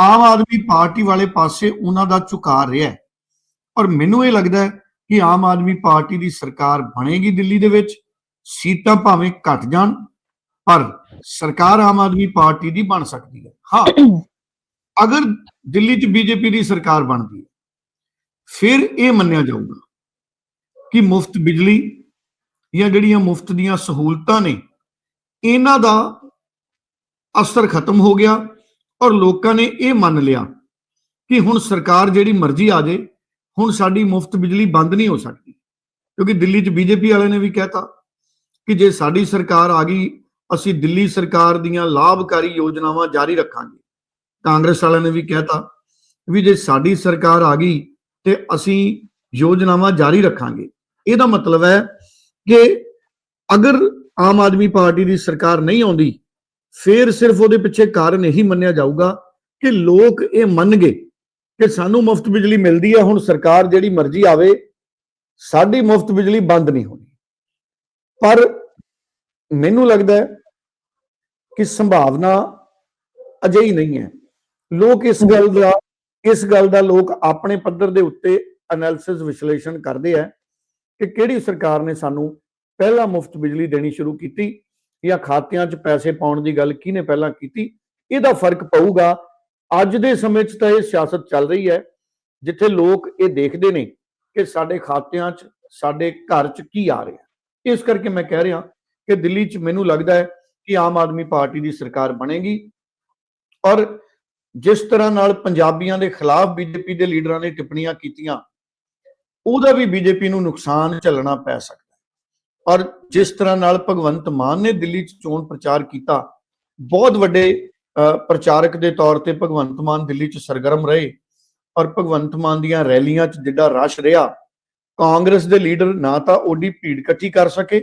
ਆਮ ਆਦਮੀ ਪਾਰਟੀ ਵਾਲੇ ਪਾਸੇ ਉਹਨਾਂ ਦਾ ਝੁਕਾਅ ਰਿਹਾ ਹੈ ਔਰ ਮੈਨੂੰ ਇਹ ਲੱਗਦਾ ਹੈ ਕਿ ਆਮ ਆਦਮੀ ਪਾਰਟੀ ਦੀ ਸਰਕਾਰ ਬਣੇਗੀ ਦਿੱਲੀ ਦੇ ਵਿੱਚ ਸੀਟਾਂ ਭਾਵੇਂ ਘਟ ਜਾਣ ਪਰ ਸਰਕਾਰ ਆਮ ਆਦਮੀ ਪਾਰਟੀ ਦੀ ਬਣ ਸਕਦੀ ਹੈ। ਹਾਂ, ਅਗਰ ਦਿੱਲੀ 'ਚ ਬੀਜੇਪੀ ਦੀ ਸਰਕਾਰ ਬਣਦੀ ਹੈ, ਫਿਰ ਇਹ ਮੰਨਿਆ ਜਾਊਗਾ ਕਿ ਮੁਫਤ ਬਿਜਲੀ ਜਾਂ ਜਿਹੜੀਆਂ ਮੁਫਤ ਦੀਆਂ ਸਹੂਲਤਾਂ ਨੇ, ਇਹਨਾਂ ਦਾ ਅਸਰ ਖਤਮ ਹੋ ਗਿਆ ਔਰ ਲੋਕਾਂ ਨੇ ਇਹ ਮੰਨ ਲਿਆ ਕਿ ਹੁਣ ਸਰਕਾਰ ਜਿਹੜੀ ਮਰਜ਼ੀ ਆ ਜੇ ਹੁਣ ਸਾਡੀ ਮੁਫਤ ਬਿਜਲੀ ਬੰਦ ਨਹੀਂ ਹੋ ਸਕਦੀ। ਕਿਉਂਕਿ ਦਿੱਲੀ 'ਚ ਬੀਜੇਪੀ ਵਾਲੇ ਨੇ ਵੀ ਕਹਿਤਾ ਕਿ ਜੇ ਸਾਡੀ ਸਰਕਾਰ ਆ ਗਈ ਅਸੀਂ ਦਿੱਲੀ ਸਰਕਾਰ ਦੀਆਂ ਲਾਭਕਾਰੀ ਯੋਜਨਾਵਾਂ ਜਾਰੀ ਰੱਖਾਂਗੇ। ਕਾਂਗਰਸ ਵਾਲਿਆਂ ਨੇ ਵੀ ਕਹਿਤਾ ਵੀ ਜੇ ਸਾਡੀ ਸਰਕਾਰ ਆ ਗਈ ਤੇ ਅਸੀਂ ਯੋਜਨਾਵਾਂ ਜਾਰੀ ਰੱਖਾਂਗੇ। ਇਹਦਾ ਮਤਲਬ ਹੈ ਕਿ ਅਗਰ ਆਮ ਆਦਮੀ ਪਾਰਟੀ ਦੀ ਸਰਕਾਰ ਨਹੀਂ ਆਉਂਦੀ, ਫਿਰ ਸਿਰਫ ਉਹਦੇ ਪਿੱਛੇ ਕਾਰਨ ਇਹੀ ਮੰਨਿਆ ਜਾਊਗਾ ਕਿ ਲੋਕ ਇਹ ਮੰਨ ਗਏ ਕਿ ਸਾਨੂੰ ਮੁਫਤ ਬਿਜਲੀ ਮਿਲਦੀ ਹੈ, ਹੁਣ ਸਰਕਾਰ ਜਿਹੜੀ ਮਰਜ਼ੀ ਆਵੇ, ਸਾਡੀ ਮੁਫਤ ਬਿਜਲੀ ਬੰਦ ਨਹੀਂ ਹੋਣੀ। ਪਰ ਮੈਨੂੰ ਲੱਗਦਾ ਹੈ ਕਿ ਸੰਭਾਵਨਾ ਅਜਿਹੀ ਨਹੀਂ ਹੈ। ਲੋਕ ਇਸ ਗੱਲ ਦਾ, ਇਸ ਗੱਲ ਦਾ ਲੋਕ ਆਪਣੇ ਪੱਧਰ ਦੇ ਉੱਤੇ ਐਨਾਲਿਸਿਸ ਵਿਸ਼ਲੇਸ਼ਣ ਕਰਦੇ ਆ ਕਿ ਕਿਹੜੀ ਸਰਕਾਰ ਨੇ ਸਾਨੂੰ ਪਹਿਲਾਂ ਮੁਫਤ ਬਿਜਲੀ ਦੇਣੀ ਸ਼ੁਰੂ ਕੀਤੀ ਜਾਂ ਖਾਤਿਆਂ 'ਚ ਪੈਸੇ ਪਾਉਣ ਦੀ ਗੱਲ ਕਿਹਨੇ ਪਹਿਲਾਂ ਕੀਤੀ। ਇਹਦਾ ਫ਼ਰਕ ਪਊਗਾ। ਅੱਜ ਦੇ ਸਮੇਂ 'ਚ ਤਾਂ ਇਹ ਸਿਆਸਤ ਚੱਲ ਰਹੀ ਹੈ, ਜਿੱਥੇ ਲੋਕ ਇਹ ਦੇਖਦੇ ਨੇ ਕਿ ਸਾਡੇ ਖਾਤਿਆਂ 'ਚ, ਸਾਡੇ ਘਰ 'ਚ ਕੀ ਆ ਰਿਹਾ। ਇਸ ਕਰਕੇ ਮੈਂ ਕਹਿ ਰਿਹਾ ਕਿ ਦਿੱਲੀ 'ਚ ਮੈਨੂੰ ਲੱਗਦਾ ਹੈ ਕਿ ਆਮ ਆਦਮੀ ਪਾਰਟੀ ਦੀ ਸਰਕਾਰ ਬਣੇਗੀ। ਔਰ ਜਿਸ ਤਰ੍ਹਾਂ ਨਾਲ ਪੰਜਾਬੀਆਂ ਦੇ ਖਿਲਾਫ ਬੀਜੇਪੀ ਦੇ ਲੀਡਰਾਂ ਨੇ ਟਿੱਪਣੀਆਂ ਕੀਤੀਆਂ ਉਹਦਾ ਵੀ ਬੀਜੇਪੀ ਨੂੰ ਨੁਕਸਾਨ ਝੱਲਣਾ ਪੈ ਸਕਦਾ ਹੈ। ਔਰ ਜਿਸ ਤਰ੍ਹਾਂ ਨਾਲ ਭਗਵੰਤ ਮਾਨ ਨੇ ਦਿੱਲੀ 'ਚ ਚੋਣ ਪ੍ਰਚਾਰ ਕੀਤਾ ਬਹੁਤ ਵੱਡੇ ਅ, ਪ੍ਰਚਾਰਕ ਦੇ ਤੌਰ ਤੇ ਭਗਵੰਤ ਮਾਨ ਦਿੱਲੀ 'ਚ ਸਰਗਰਮ ਰਹੇ ਔਰ ਭਗਵੰਤ ਮਾਨ ਦੀਆਂ ਰੈਲੀਆਂ 'ਚ ਜਿੱਡਾ ਰਸ਼ ਰਿਹਾ ਕਾਂਗਰਸ ਦੇ ਲੀਡਰ ਨਾ ਤਾਂ ਓਡੀ ਭੀੜ ਇਕੱਠੀ ਕਰ ਸਕੇ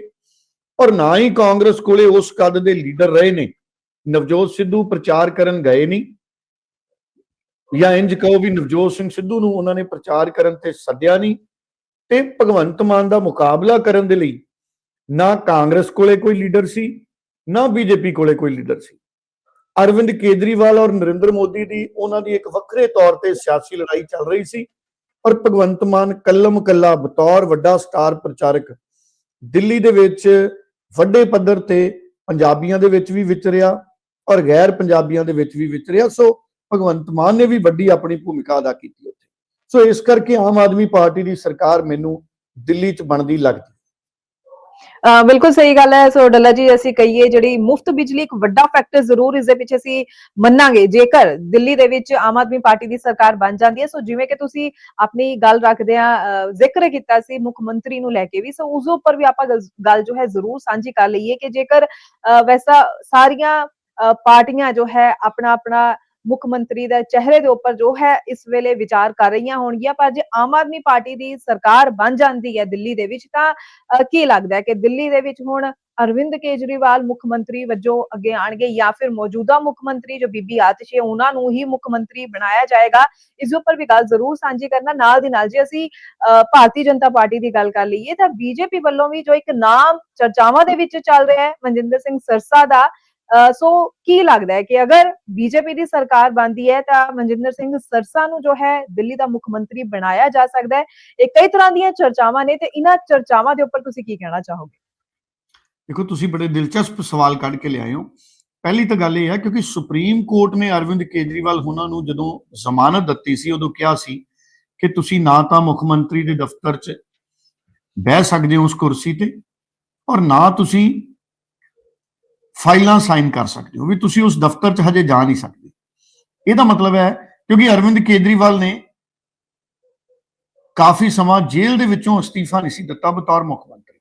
ਔਰ ਨਾ ਹੀ ਕਾਂਗਰਸ ਕੋਲੇ ਉਸ ਕੱਦ ਦੇ ਲੀਡਰ ਰਹੇ ਨੇ। ਨਵਜੋਤ ਸਿੱਧੂ ਪ੍ਰਚਾਰ ਕਰਨ ਗਏ ਨਹੀਂ। ਜਾਂ ਇੰਜ ਕਹੋ ਵੀ ਨਵਜੋਤ ਸਿੰਘ ਸਿੱਧੂ ਨੂੰ ਉਹਨਾਂ ਨੇ ਪ੍ਰਚਾਰ ਕਰਨ ਤੇ ਸੱਦਿਆ ਨਹੀਂ ਤੇ ਭਗਵੰਤ ਮਾਨ ਦਾ ਮੁਕਾਬਲਾ ਕਰਨ ਦੇ ਲਈ ਨਾ ਕਾਂਗਰਸ ਕੋਲੇ ਕੋਈ ਲੀਡਰ ਸੀ, ਨਾ ਬੀਜੇਪੀ ਕੋਲੇ ਕੋਈ ਲੀਡਰ ਸੀ। ਅਰਵਿੰਦ ਕੇਜਰੀਵਾਲ ਔਰ ਨਰਿੰਦਰ ਮੋਦੀ ਦੀ ਉਹਨਾਂ ਦੀ ਇੱਕ ਵੱਖਰੇ ਤੌਰ ਤੇ ਸਿਆਸੀ ਲੜਾਈ ਚੱਲ ਰਹੀ ਸੀ ਔਰ ਭਗਵੰਤ ਮਾਨ ਕੱਲਮ ਕੱਲਾ ਬਤੌਰ ਵੱਡਾ ਸਟਾਰ ਪ੍ਰਚਾਰਕ ਦਿੱਲੀ ਦੇ ਵਿੱਚ ਵੱਡੇ ਪੱਧਰ ਤੇ ਪੰਜਾਬੀਆਂ ਦੇ ਵਿੱਚ ਵੀ ਵਿਚਰਿਆ ਔਰ ਗੈਰ ਪੰਜਾਬੀਆਂ ਦੇ ਵਿੱਚ ਵੀ ਵਿਚਰਿਆ। ਸੋ ਭਗਵੰਤ ਮਾਨ ਨੇ ਵੀ ਵੱਡੀ ਆਪਣੀ ਭੂਮਿਕਾ ਅਦਾ ਕੀਤੀ ਉੱਥੇ। ਸੋ ਇਸ ਕਰਕੇ ਆਮ ਆਦਮੀ ਪਾਰਟੀ ਦੀ ਸਰਕਾਰ ਮੈਨੂੰ ਦਿੱਲੀ 'ਚ ਬਣਦੀ ਲੱਗਦੀ। ਬਿਲਕੁਲ ਸਹੀ ਗੱਲ ਹੈ ਸੋ ਡੱਲਾ ਜੀ ਅਸੀਂ ਕਹੀਏ ਜਿਹੜੀ ਮੁਫਤ ਬਿਜਲੀ ਇੱਕ ਵੱਡਾ ਫੈਕਟਰ ਜ਼ਰੂਰ ਇਸ ਦੇ ਪਿੱਛੇ ਅਸੀਂ ਮੰਨਾਂਗੇ। ਜੇਕਰ ਦਿੱਲੀ ਦੇ ਵਿੱਚ ਆਮ ਆਦਮੀ ਪਾਰਟੀ ਦੀ ਸਰਕਾਰ ਬਣ ਜਾਂਦੀ ਹੈ ਸੋ ਜਿਵੇਂ ਕਿ ਤੁਸੀਂ ਆਪਣੀ ਗੱਲ ਰੱਖਦੇ ਆ ਜ਼ਿਕਰ ਕੀਤਾ ਸੀ ਮੁੱਖ ਮੰਤਰੀ ਨੂੰ ਲੈ ਕੇ ਵੀ ਸੋ ਉਸ ਉੱਪਰ ਵੀ ਆਪਾਂ ਗੱਲ- ਜੋ ਹੈ ਜ਼ਰੂਰ ਸਾਂਝੀ ਕਰ ਲਈਏ ਕਿ ਜੇਕਰ ਅ, ਵੈਸਾ ਸਾਰੀਆਂ ਪਾਰਟੀਆਂ ਜੋ ਹੈ ਆਪਣਾ ਆਪਣਾ ਮੁੱਖ ਮੰਤਰੀ ਦਾ ਚਿਹਰੇ ਦੇ ਉੱਪਰ ਜੋ ਹੈ ਇਸ ਵੇਲੇ ਵਿਚਾਰ ਕਰ ਰਹੀਆਂ ਹੋਣਗੀਆਂ ਪਰ ਜੇ ਆਮ ਆਦਮੀ ਪਾਰਟੀ ਦੀ ਸਰਕਾਰ ਬਣ ਜਾਂਦੀ ਹੈ ਦਿੱਲੀ ਦੇ ਵਿੱਚ ਤਾਂ ਕੀ ਲੱਗਦਾ ਹੈ ਕਿ ਦਿੱਲੀ ਦੇ ਵਿੱਚ ਹੁਣ ਅਰਵਿੰਦ ਕੇਜਰੀਵਾਲ ਮੁੱਖ ਮੰਤਰੀ ਵਜੋਂ ਅੱਗੇ ਆਣਗੇ ਜਾਂ ਫਿਰ ਮੌਜੂਦਾ ਮੁੱਖ ਮੰਤਰੀ ਜੋ ਬੀਬੀ ਆਤਿਸ਼ ਹੈ ਉਹਨਾਂ ਨੂੰ ਹੀ ਮੁੱਖ ਮੰਤਰੀ ਬਣਾਇਆ ਜਾਏਗਾ? ਇਸ ਉੱਪਰ ਵੀ ਗੱਲ ਜ਼ਰੂਰ ਸਾਂਝੀ ਕਰਨਾ। ਨਾਲ ਦੀ ਨਾਲ ਜੇ ਅਸੀਂ ਅ, ਭਾਰਤੀ ਜਨਤਾ ਪਾਰਟੀ ਦੀ ਗੱਲ ਕਰ ਲਈਏ ਤਾਂ ਬੀਜੇਪੀ ਵੱਲੋਂ ਵੀ ਜੋ ਇੱਕ ਨਾਮ ਚਰਚਾਵਾਂ ਦੇ ਵਿੱਚ ਚੱਲ ਰਿਹਾ ਹੈ ਮਨਜਿੰਦਰ ਸਿੰਘ ਸਰਸਾ ਦਾ ਸੋ ਕੀ ਲੱਗਦਾ ਹੈ ਕਿ ਅਗਰ ਬੀਜੇਪੀ ਦੀ ਸਰਕਾਰ ਬਣਦੀ ਹੈ ਤਾਂ ਮਨਜਿੰਦਰ ਸਿੰਘ ਸਰਸਾ ਨੂੰ ਜੋ ਹੈ ਦਿੱਲੀ ਦਾ ਮੁੱਖ ਮੰਤਰੀ ਬਣਾਇਆ ਜਾ ਸਕਦਾ ਹੈ। ਇਹ ਕਈ ਤਰ੍ਹਾਂ ਦੀਆਂ ਚਰਚਾਵਾਂ ਨੇ ਤੇ ਇਹਨਾਂ ਚਰਚਾਵਾਂ ਦੇ ਉੱਪਰ ਤੁਸੀਂ ਕੀ ਕਹਿਣਾ ਚਾਹੋਗੇ? ਦੇਖੋ, ਤੁਸੀਂ ਬੜੇ ਦਿਲਚਸਪ ਸਵਾਲ ਕੱਢ ਕੇ ਲਿਆਏ ਹੋ। ਪਹਿਲੀ ਤਾਂ ਗੱਲ ਇਹ ਹੈ ਕਿਉਂਕਿ ਸੁਪਰੀਮ ਕੋਰਟ ਨੇ ਅਰਵਿੰਦ ਕੇਜਰੀਵਾਲ ਉਹਨਾਂ ਨੂੰ ਜਦੋਂ ਜ਼ਮਾਨਤ ਦਿੱਤੀ ਸੀ, ਉਦੋਂ ਕਿਹਾ ਸੀ ਕਿ ਤੁਸੀਂ ਨਾ ਤਾਂ ਮੁੱਖ ਮੰਤਰੀ ਦੇ ਦਫ਼ਤਰ 'ਚ ਬਹਿ ਸਕਦੇ ਹੋ ਉਸ ਕੁਰਸੀ ਤੇ ਔਰ ਨਾ ਤੁਸੀਂ ਫਾਈਲਾਂ ਸਾਈਨ ਕਰ ਸਕਦੇ ਹੋ, ਵੀ ਤੁਸੀਂ ਉਸ ਦਫ਼ਤਰ 'ਚ ਹਜੇ ਜਾ ਨਹੀਂ ਸਕਦੇ। ਇਹਦਾ ਮਤਲਬ ਹੈ, ਕਿਉਂਕਿ ਅਰਵਿੰਦ ਕੇਜਰੀਵਾਲ ਨੇ ਕਾਫੀ ਸਮਾਂ ਜੇਲ੍ਹ ਦੇ ਵਿੱਚੋਂ ਅਸਤੀਫਾ ਨਹੀਂ ਸੀ ਦਿੱਤਾ, ਬਤੌਰ ਮੁੱਖ ਮੰਤਰੀ।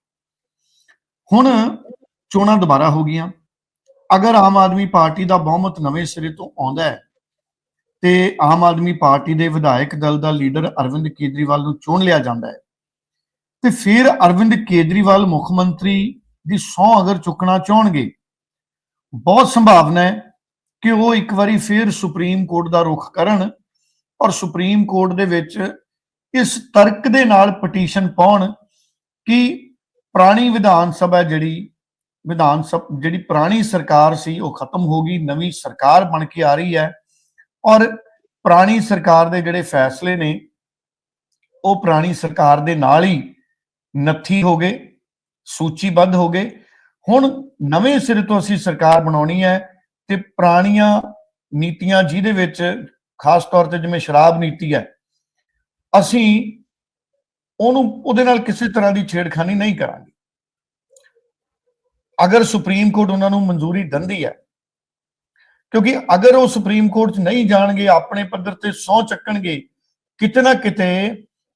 ਹੁਣ ਚੋਣਾਂ ਦੁਬਾਰਾ ਹੋ ਗਈਆਂ। ਅਗਰ ਆਮ ਆਦਮੀ ਪਾਰਟੀ ਦਾ ਬਹੁਮਤ ਨਵੇਂ ਸਿਰੇ ਤੋਂ ਆਉਂਦਾ ਹੈ, ਤੇ ਆਮ ਆਦਮੀ ਪਾਰਟੀ ਦੇ ਵਿਧਾਇਕ ਦਲ ਦਾ ਲੀਡਰ ਅਰਵਿੰਦ ਕੇਜਰੀਵਾਲ ਨੂੰ ਚੁਣ ਲਿਆ ਜਾਂਦਾ ਹੈ, ਤੇ ਫਿਰ ਅਰਵਿੰਦ ਕੇਜਰੀਵਾਲ ਮੁੱਖ ਮੰਤਰੀ ਦੀ ਸਹੁੰ ਅਗਰ ਚੁੱਕਣਾ ਚਾਹਣਗੇ ਬਹੁਤ ਸੰਭਾਵਨਾ ਹੈ ਕਿ ਉਹ ਇੱਕ ਵਾਰੀ ਫਿਰ ਸੁਪਰੀਮ ਕੋਰਟ ਦਾ ਰੁਖ ਕਰਨ ਔਰ ਸੁਪਰੀਮ ਕੋਰਟ ਦੇ ਵਿੱਚ ਇਸ ਤਰਕ ਦੇ ਨਾਲ ਪਟੀਸ਼ਨ ਪਾਉਣ ਕਿ ਪੁਰਾਣੀ ਵਿਧਾਨ ਸਭਾ ਜਿਹੜੀ ਵਿਧਾਨ ਸਭ, ਜਿਹੜੀ ਪੁਰਾਣੀ ਸਰਕਾਰ ਸੀ ਉਹ ਖਤਮ ਹੋ ਗਈ, ਨਵੀਂ ਸਰਕਾਰ ਬਣ ਕੇ ਆ ਰਹੀ ਹੈ ਔਰ ਪੁਰਾਣੀ ਸਰਕਾਰ ਦੇ ਜਿਹੜੇ ਫੈਸਲੇ ਨੇ ਉਹ ਪੁਰਾਣੀ ਸਰਕਾਰ ਦੇ ਨਾਲ ਹੀ ਨੱਥੀ ਹੋ ਗਏ, ਸੂਚੀਬੱਧ ਹੋ ਗਏ ਹੁਣ ਨਵੇਂ ਸਿਰੇ ਤੋਂ ਅਸੀਂ ਸਰਕਾਰ ਬਣਾਉਣੀ ਹੈ ਤੇ ਪੁਰਾਣੀਆਂ ਨੀਤੀਆਂ ਜਿਹਦੇ ਵਿੱਚ ਖਾਸ ਤੌਰ ਤੇ ਜਿਵੇਂ ਸ਼ਰਾਬ ਨੀਤੀ ਹੈ, ਅਸੀਂ ਉਹਨੂੰ, ਉਹਦੇ ਨਾਲ ਕਿਸੇ ਤਰ੍ਹਾਂ ਦੀ ਛੇੜਖਾਨੀ ਨਹੀਂ ਕਰਾਂਗੇ। ਅਗਰ ਸੁਪਰੀਮ ਕੋਰਟ ਉਹਨਾਂ ਨੂੰ ਮਨਜ਼ੂਰੀ ਦਿੰਦੀ ਹੈ, ਕਿਉਂਕਿ ਅਗਰ ਉਹ ਸੁਪਰੀਮ ਕੋਰਟ 'ਚ ਨਹੀਂ ਜਾਣਗੇ, ਆਪਣੇ ਪੱਧਰ ਤੇ ਸਹੁੰ ਚੱਕਣਗੇ, ਕਿਤੇ ਨਾ ਕਿਤੇ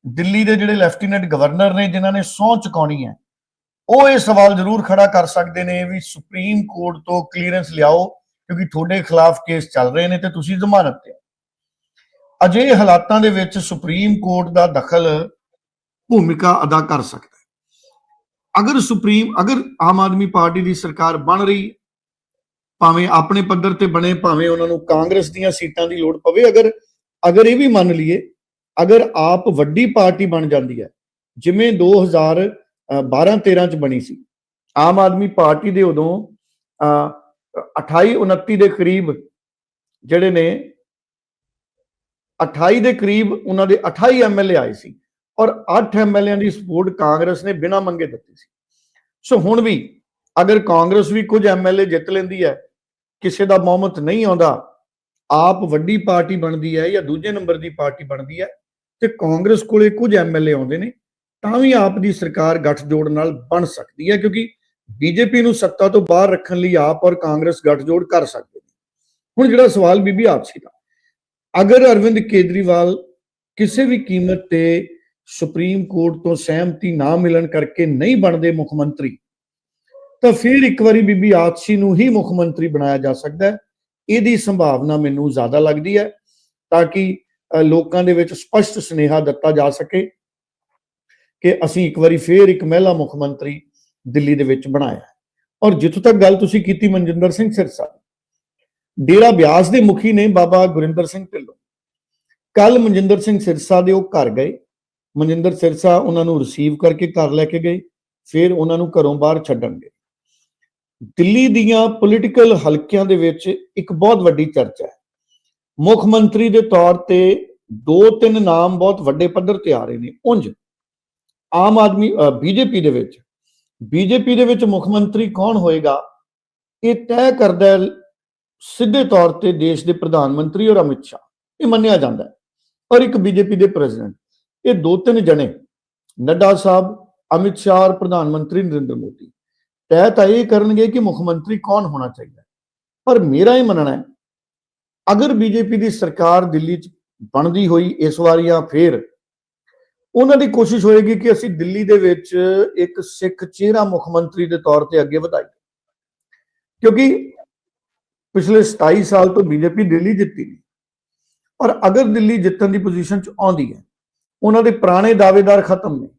ਦਿੱਲੀ ਦੇ ਜਿਹੜੇ ਲੈਫਟੀਨੈਂਟ ਗਵਰਨਰ ਨੇ, ਜਿਨ੍ਹਾਂ ਨੇ ਸਹੁੰ ਚੁਕਾਉਣੀ ਹੈ ਉਹ ਇਹ ਸਵਾਲ ਜ਼ਰੂਰ ਖੜਾ ਕਰ ਸਕਦੇ ਨੇ ਵੀ ਸੁਪਰੀਮ ਕੋਰਟ ਤੋਂ ਕਲੀਅਰੈਂਸ ਲਿਆਓ, ਕਿਉਂਕਿ ਤੁਹਾਡੇ ਖਿਲਾਫ ਕੇਸ ਚੱਲ ਰਹੇ ਨੇ ਤੇ ਤੁਸੀਂ ਜ਼ਮਾਨਤ ਤੇ ਹੋ। ਅਜਿਹੇ ਹਾਲਾਤਾਂ ਦੇ ਵਿੱਚ ਸੁਪਰੀਮ ਕੋਰਟ ਦਾ ਦਖਲ ਭੂਮਿਕਾ ਅਦਾ ਕਰ ਸਕਦਾ ਹੈ ਅਗਰ ਸੁਪਰੀਮ ਅਗਰ ਆਮ ਆਦਮੀ ਪਾਰਟੀ ਦੀ ਸਰਕਾਰ ਬਣ ਰਹੀ, ਭਾਵੇਂ ਆਪਣੇ ਪੱਧਰ ਤੇ ਬਣੇ, ਭਾਵੇਂ ਉਹਨਾਂ ਨੂੰ ਕਾਂਗਰਸ ਦੀਆਂ ਸੀਟਾਂ ਦੀ ਲੋੜ ਪਵੇ, ਅਗਰ ਅਗਰ ਇਹ ਵੀ ਮੰਨ ਲਈਏ, ਅਗਰ ਆਪ ਵੱਡੀ ਪਾਰਟੀ ਬਣ ਜਾਂਦੀ ਹੈ, ਜਿਵੇਂ 2012 13 ਚ ਬਣੀ ਸੀ। ਆਮ ਆਦਮੀ ਪਾਰਟੀ ਦੇ ਉਦੋਂ ਅਹ, 28 29 ਦੇ ਕਰੀਬ ਜਿਹੜੇ ਨੇ 28 ਦੇ ਕਰੀਬ ਉਹਨਾਂ ਦੇ 28 ਐਮਐਲਏ ਆਏ ਸੀ ਔਰ 8 ਐਮਐਲਏਆਂ ਦੀ ਸਪੋਰਟ ਕਾਂਗਰਸ ਨੇ ਬਿਨਾਂ ਮੰਗੇ ਦਿੱਤੀ ਸੀ। ਸੋ ਹੁਣ ਵੀ ਅਗਰ ਕਾਂਗਰਸ ਵੀ ਕੁਝ ਐਮਐਲਏ ਜਿੱਤ ਲੈਂਦੀ ਹੈ ਕਿਸੇ ਦਾ ਬਹੁਮਤ ਨਹੀਂ ਆਉਂਦਾ ਆਪ ਵੱਡੀ ਪਾਰਟੀ ਬਣਦੀ ਹੈ ਜਾਂ ਦੂਜੇ ਨੰਬਰ ਦੀ ਪਾਰਟੀ ਬਣਦੀ ਹੈ ਤੇ ਕਾਂਗਰਸ ਕੋਲੇ ਕੁਝ ਐਮਐਲਏ ਆਉਂਦੇ ਨੇ ਤਾਂ ਵੀ ਆਪ ਦੀ ਸਰਕਾਰ ਗੱਠਜੋੜ ਨਾਲ ਬਣ ਸਕਦੀ ਹੈ, ਕਿਉਂਕਿ ਬੀਜੇਪੀ ਨੂੰ ਸੱਤਾ ਤੋਂ ਬਾਹਰ ਰੱਖਣ ਲਈ ਆਪ ਔਰ ਕਾਂਗਰਸ ਗੱਠਜੋੜ ਕਰ ਸਕਦੇ ਨੇ। ਹੁਣ ਜਿਹੜਾ ਸਵਾਲ ਬੀਬੀ ਆਪਸੀ ਦਾ, ਅਗਰ ਅਰਵਿੰਦ ਕੇਜਰੀਵਾਲ ਕਿਸੇ ਵੀ ਕੀਮਤ ਤੇ ਸੁਪਰੀਮ ਕੋਰਟ ਤੋਂ ਸਹਿਮਤੀ ਨਾ ਮਿਲਣ ਕਰਕੇ ਨਹੀਂ ਬਣਦੇ ਮੁੱਖ ਮੰਤਰੀ, ਤਾਂ ਫਿਰ ਇੱਕ ਵਾਰੀ ਬੀਬੀ ਆਪਸੀ ਨੂੰ ਹੀ ਮੁੱਖ ਮੰਤਰੀ ਬਣਾਇਆ ਜਾ ਸਕਦਾ ਹੈ। ਇਹਦੀ ਸੰਭਾਵਨਾ ਮੈਨੂੰ ਜ਼ਿਆਦਾ ਲੱਗਦੀ ਹੈ, ਤਾਂ ਕਿ ਲੋਕਾਂ ਦੇ ਵਿੱਚ ਸਪਸ਼ਟ ਸੁਨੇਹਾ ਦਿੱਤਾ ਜਾ ਸਕੇ। ਕਿ ਅਸੀਂ ਇੱਕ ਵਾਰੀ ਫੇਰ ਇੱਕ ਮਹਿਲਾ ਮੁੱਖ ਮੰਤਰੀ ਦਿੱਲੀ ਦੇ ਵਿੱਚ ਬਣਾਇਆ ਔਰ ਜਿੱਥੋਂ ਤੱਕ ਗੱਲ ਤੁਸੀਂ ਕੀਤੀ ਮਨਜਿੰਦਰ ਸਿੰਘ ਸਿਰਸਾ ਡੇਰਾ ਬਿਆਸ ਦੇ ਮੁਖੀ ਨੇ ਬਾਬਾ ਗੁਰਿੰਦਰ ਸਿੰਘ ਢਿੱਲੋਂ। ਕੱਲ ਮਨਜਿੰਦਰ ਸਿੰਘ ਸਿਰਸਾ ਦੇ ਉਹ ਘਰ ਗਏ। ਮਨਜਿੰਦਰ ਸਿਰਸਾ ਉਹਨਾਂ ਨੂੰ ਰਿਸੀਵ ਕਰਕੇ ਘਰ ਲੈ ਕੇ ਗਏ, ਫਿਰ ਉਹਨਾਂ ਨੂੰ ਘਰੋਂ ਬਾਹਰ ਛੱਡਣਗੇ ਦਿੱਲੀ ਦੀਆਂ ਪੋਲੀਟੀਕਲ ਹਲਕਿਆਂ ਦੇ ਵਿੱਚ ਇੱਕ ਬਹੁਤ ਵੱਡੀ ਚਰਚਾ ਹੈ। ਮੁੱਖ ਮੰਤਰੀ ਦੇ ਤੌਰ ਤੇ ਦੋ ਤਿੰਨ ਨਾਮ ਬਹੁਤ ਵੱਡੇ ਪੱਧਰ ਤੇ ਆ ਰਹੇ ਨੇ। ਉਂਝ ਆਮ ਆਦਮੀ ਬੀਜੇਪੀ ਦੇ ਵਿੱਚ। ਬੀਜੇਪੀ ਦੇ ਵਿੱਚ ਮੁੱਖ ਮੰਤਰੀ ਕੌਣ ਹੋਏਗਾ? ਇਹ ਤੈਅ ਕਰਦਾ ਸਿੱਧੇ ਤੌਰ ਤੇ ਦੇਸ਼ ਦੇ ਪ੍ਰਧਾਨ ਮੰਤਰੀ ਔਰ ਅਮਿਤ ਸ਼ਾਹ। ਇਹ ਮੰਨਿਆ ਜਾਂਦਾ ਹੈ। ਔਰ ਇੱਕ ਬੀਜੇਪੀ ਦੇ ਪ੍ਰੈਜ਼ੀਡੈਂਟ। ਇਹ ਦੋ ਤਿੰਨ ਜਣੇ, ਨੱਡਾ ਸਾਹਿਬ, ਅਮਿਤ ਸ਼ਾਹ ਔਰ ਪ੍ਰਧਾਨ ਮੰਤਰੀ ਨਰਿੰਦਰ ਮੋਦੀ। ਤੈਅ ਤਾਂ ਇਹ ਕਰਨਗੇ ਕਿ ਮੁੱਖ ਮੰਤਰੀ ਕੌਣ ਹੋਣਾ ਚਾਹੀਦਾ ਪਰ ਮੇਰਾ ਇਹ ਮੰਨਣਾ ਹੈ, ਅਗਰ ਬੀਜੇਪੀ ਦੀ ਸਰਕਾਰ ਦਿੱਲੀ 'ਚ ਬਣਦੀ ਹੋਈ ਇਸ ਵਾਰ ਜਾਂ ਫੇਰ ਉਹਨਾਂ ਦੀ ਕੋਸ਼ਿਸ਼ ਹੋਏਗੀ ਕਿ ਅਸੀਂ ਦਿੱਲੀ ਦੇ ਵਿੱਚ ਇੱਕ ਸਿੱਖ ਚਿਹਰਾ ਮੁੱਖ ਮੰਤਰੀ ਦੇ ਤੌਰ ਤੇ ਅੱਗੇ ਵਧਾਈਏ। ਕਿਉਂਕਿ ਪਿਛਲੇ 27 ਸਾਲ ਤੋਂ ਬੀਜੇਪੀ ਦਿੱਲੀ ਜਿੱਤੀ ਨਹੀਂ। ਔਰ ਅਗਰ ਦਿੱਲੀ ਜਿੱਤਣ ਦੀ ਪੋਜੀਸ਼ਨ 'ਚ ਆਉਂਦੀ ਹੈ, ਉਹਨਾਂ ਦੇ ਪੁਰਾਣੇ ਦਾਅਵੇਦਾਰ ਖਤਮ ਨੇ।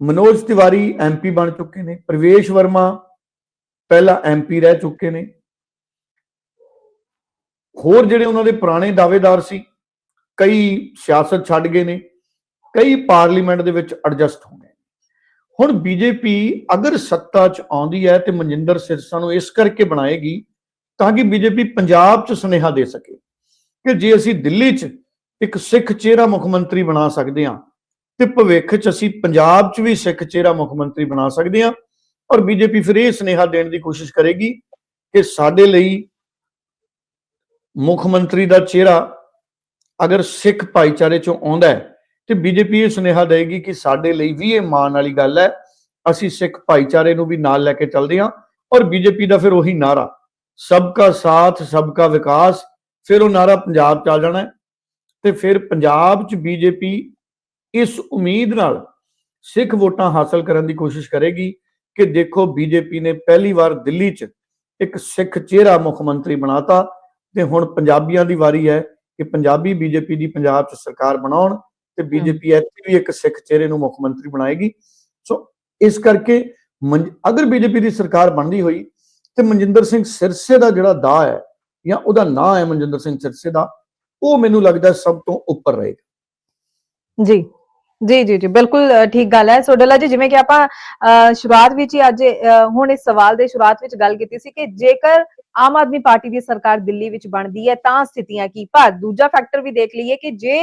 ਮਨੋਜ ਤਿਵਾਰੀ ਐਮਪੀ ਬਣ ਚੁੱਕੇ ਨੇ, ਪ੍ਰਵੇਸ਼ ਵਰਮਾ ਪਹਿਲਾਂ ਐਮਪੀ ਰਹਿ ਚੁੱਕੇ ਨੇ। ਹੋਰ ਜਿਹੜੇ ਉਹਨਾਂ ਦੇ ਪੁਰਾਣੇ ਦਾਅਵੇਦਾਰ ਸੀ, ਕਈ ਸਿਆਸਤ ਛੱਡ ਗਏ ਨੇ। ਕਈ ਪਾਰਲੀਮੈਂਟ ਦੇ ਵਿੱਚ ਐਡਜਸਟ ਹੋ ਗਏ ਹੁਣ ਬੀਜੇਪੀ ਅਗਰ ਸੱਤਾ 'ਚ ਆਉਂਦੀ ਹੈ ਤੇ ਮਨਜਿੰਦਰ ਸਿਰਸਾ ਨੂੰ ਇਸ ਕਰਕੇ ਬਣਾਏਗੀ ਤਾਂ ਕਿ ਬੀਜੇਪੀ ਪੰਜਾਬ 'ਚ ਸੁਨੇਹਾ ਦੇ ਸਕੇ ਕਿ ਜੇ ਅਸੀਂ ਦਿੱਲੀ 'ਚ ਇੱਕ ਸਿੱਖ ਚਿਹਰਾ ਮੁੱਖ ਮੰਤਰੀ ਬਣਾ ਸਕਦੇ ਹਾਂ ਤੇ ਭਵਿੱਖ 'ਚ ਅਸੀਂ ਪੰਜਾਬ 'ਚ ਵੀ ਸਿੱਖ ਚਿਹਰਾ ਮੁੱਖ ਮੰਤਰੀ ਬਣਾ ਸਕਦੇ ਹਾਂ ਔਰ ਬੀਜੇਪੀ ਫਿਰ ਇਹ ਸੁਨੇਹਾ ਦੇਣ ਦੀ ਕੋਸ਼ਿਸ਼ ਕਰੇਗੀ ਕਿ ਸਾਡੇ ਲਈ ਮੁੱਖ ਮੰਤਰੀ ਦਾ ਚਿਹਰਾ ਅਗਰ ਸਿੱਖ ਭਾਈਚਾਰੇ ਚੋਂ ਆਉਂਦਾ ਹੈ ਤੇ ਬੀਜੇਪੀ ਇਹ ਸੁਨੇਹਾ ਦੇਗੀ ਕਿ ਸਾਡੇ ਲਈ ਵੀ ਇਹ ਮਾਣ ਵਾਲੀ ਗੱਲ ਹੈ। ਅਸੀਂ ਸਿੱਖ ਭਾਈਚਾਰੇ ਨੂੰ ਵੀ ਨਾਲ ਲੈ ਕੇ ਚੱਲਦੇ ਹਾਂ ਔਰ ਬੀਜੇਪੀ ਦਾ ਫਿਰ ਉਹੀ ਨਾਰਾ, ਸਬਕਾ ਸਾਥ ਸਭ ਸਬਕਾ ਵਿਕਾਸ। ਫਿਰ ਉਹ ਨਾਰਾ ਪੰਜਾਬ ਚ ਆ ਜਾਣਾ ਹੈ। ਤੇ ਫਿਰ ਪੰਜਾਬ ਚ ਬੀਜੇਪੀ ਇਸ ਉਮੀਦ ਨਾਲ ਸਿੱਖ ਵੋਟਾਂ ਹਾਸਲ ਕਰਨ ਦੀ ਕੋਸ਼ਿਸ਼ ਕਰੇਗੀ ਕਿ ਦੇਖੋ ਬੀਜੇਪੀ ਨੇ ਪਹਿਲੀ ਵਾਰ ਦਿੱਲੀ 'ਚ ਇੱਕ ਸਿੱਖ ਚਿਹਰਾ ਮੁੱਖ ਮੰਤਰੀ ਬਣਾਤਾ ਤੇ ਹੁਣ ਪੰਜਾਬੀਆਂ ਦੀ ਵਾਰੀ ਹੈ ਕਿ ਪੰਜਾਬੀ ਬੀਜੇਪੀ ਦੀ ਪੰਜਾਬ 'ਚ ਸਰਕਾਰ ਬਣਾਉਣ। ਤੇ ਬੀਜੇਪੀ ਇੱਥੇ ਵੀ ਇੱਕ ਸਿੱਖ ਚਿਹਰੇ ਨੂੰ ਮੁੱਖ ਮੰਤਰੀ ਬਣਾਏਗੀ। ਸੋ ਇਸ ਕਰਕੇ ਅਗਰ ਬੀਜੇਪੀ ਦੀ ਸਰਕਾਰ ਬਣਦੀ ਹੋਈ ਤੇ ਮਨਜਿੰਦਰ ਸਿੰਘ ਸਿਰਸੇ ਦਾ ਜਿਹੜਾ ਦਾ ਹੈ ਜਾਂ ਉਹਦਾ ਨਾਂ ਹੈ ਮਨਜਿੰਦਰ ਸਿੰਘ ਸਿਰਸੇ ਦਾ ਉਹ ਮੈਨੂੰ ਲੱਗਦਾ ਸਭ ਤੋਂ ਉੱਪਰ ਰਹੇਗਾ। ਜੀ। ਜੀ ਜੀ ਜੀ ਬਿਲਕੁਲ ਠੀਕ ਗੱਲ ਹੈ। ਸੋਡਲਾ ਜੀ ਜਿਵੇਂ ਕਿ ਆਪਾਂ ਸ਼ੁਰੂਆਤ ਵਿੱਚ ਹੀ ਅੱਜ ਹੁਣ ਇਸ ਸਵਾਲ ਦੇ ਸ਼ੁਰੂਆਤ ਵਿੱਚ ਗੱਲ ਕੀਤੀ ਸੀ ਕਿ ਜੇਕਰ ਆਮ ਆਦਮੀ ਪਾਰਟੀ ਦੀ ਸਰਕਾਰ ਦਿੱਲੀ ਵਿੱਚ ਬਣਦੀ ਹੈ ਤਾਂ ਸਥਿਤੀਆਂ ਕੀ? ਪਰ ਦੂਜਾ ਫੈਕਟਰ ਵੀ ਦੇਖ ਲਈਏ ਕਿ ਜੇ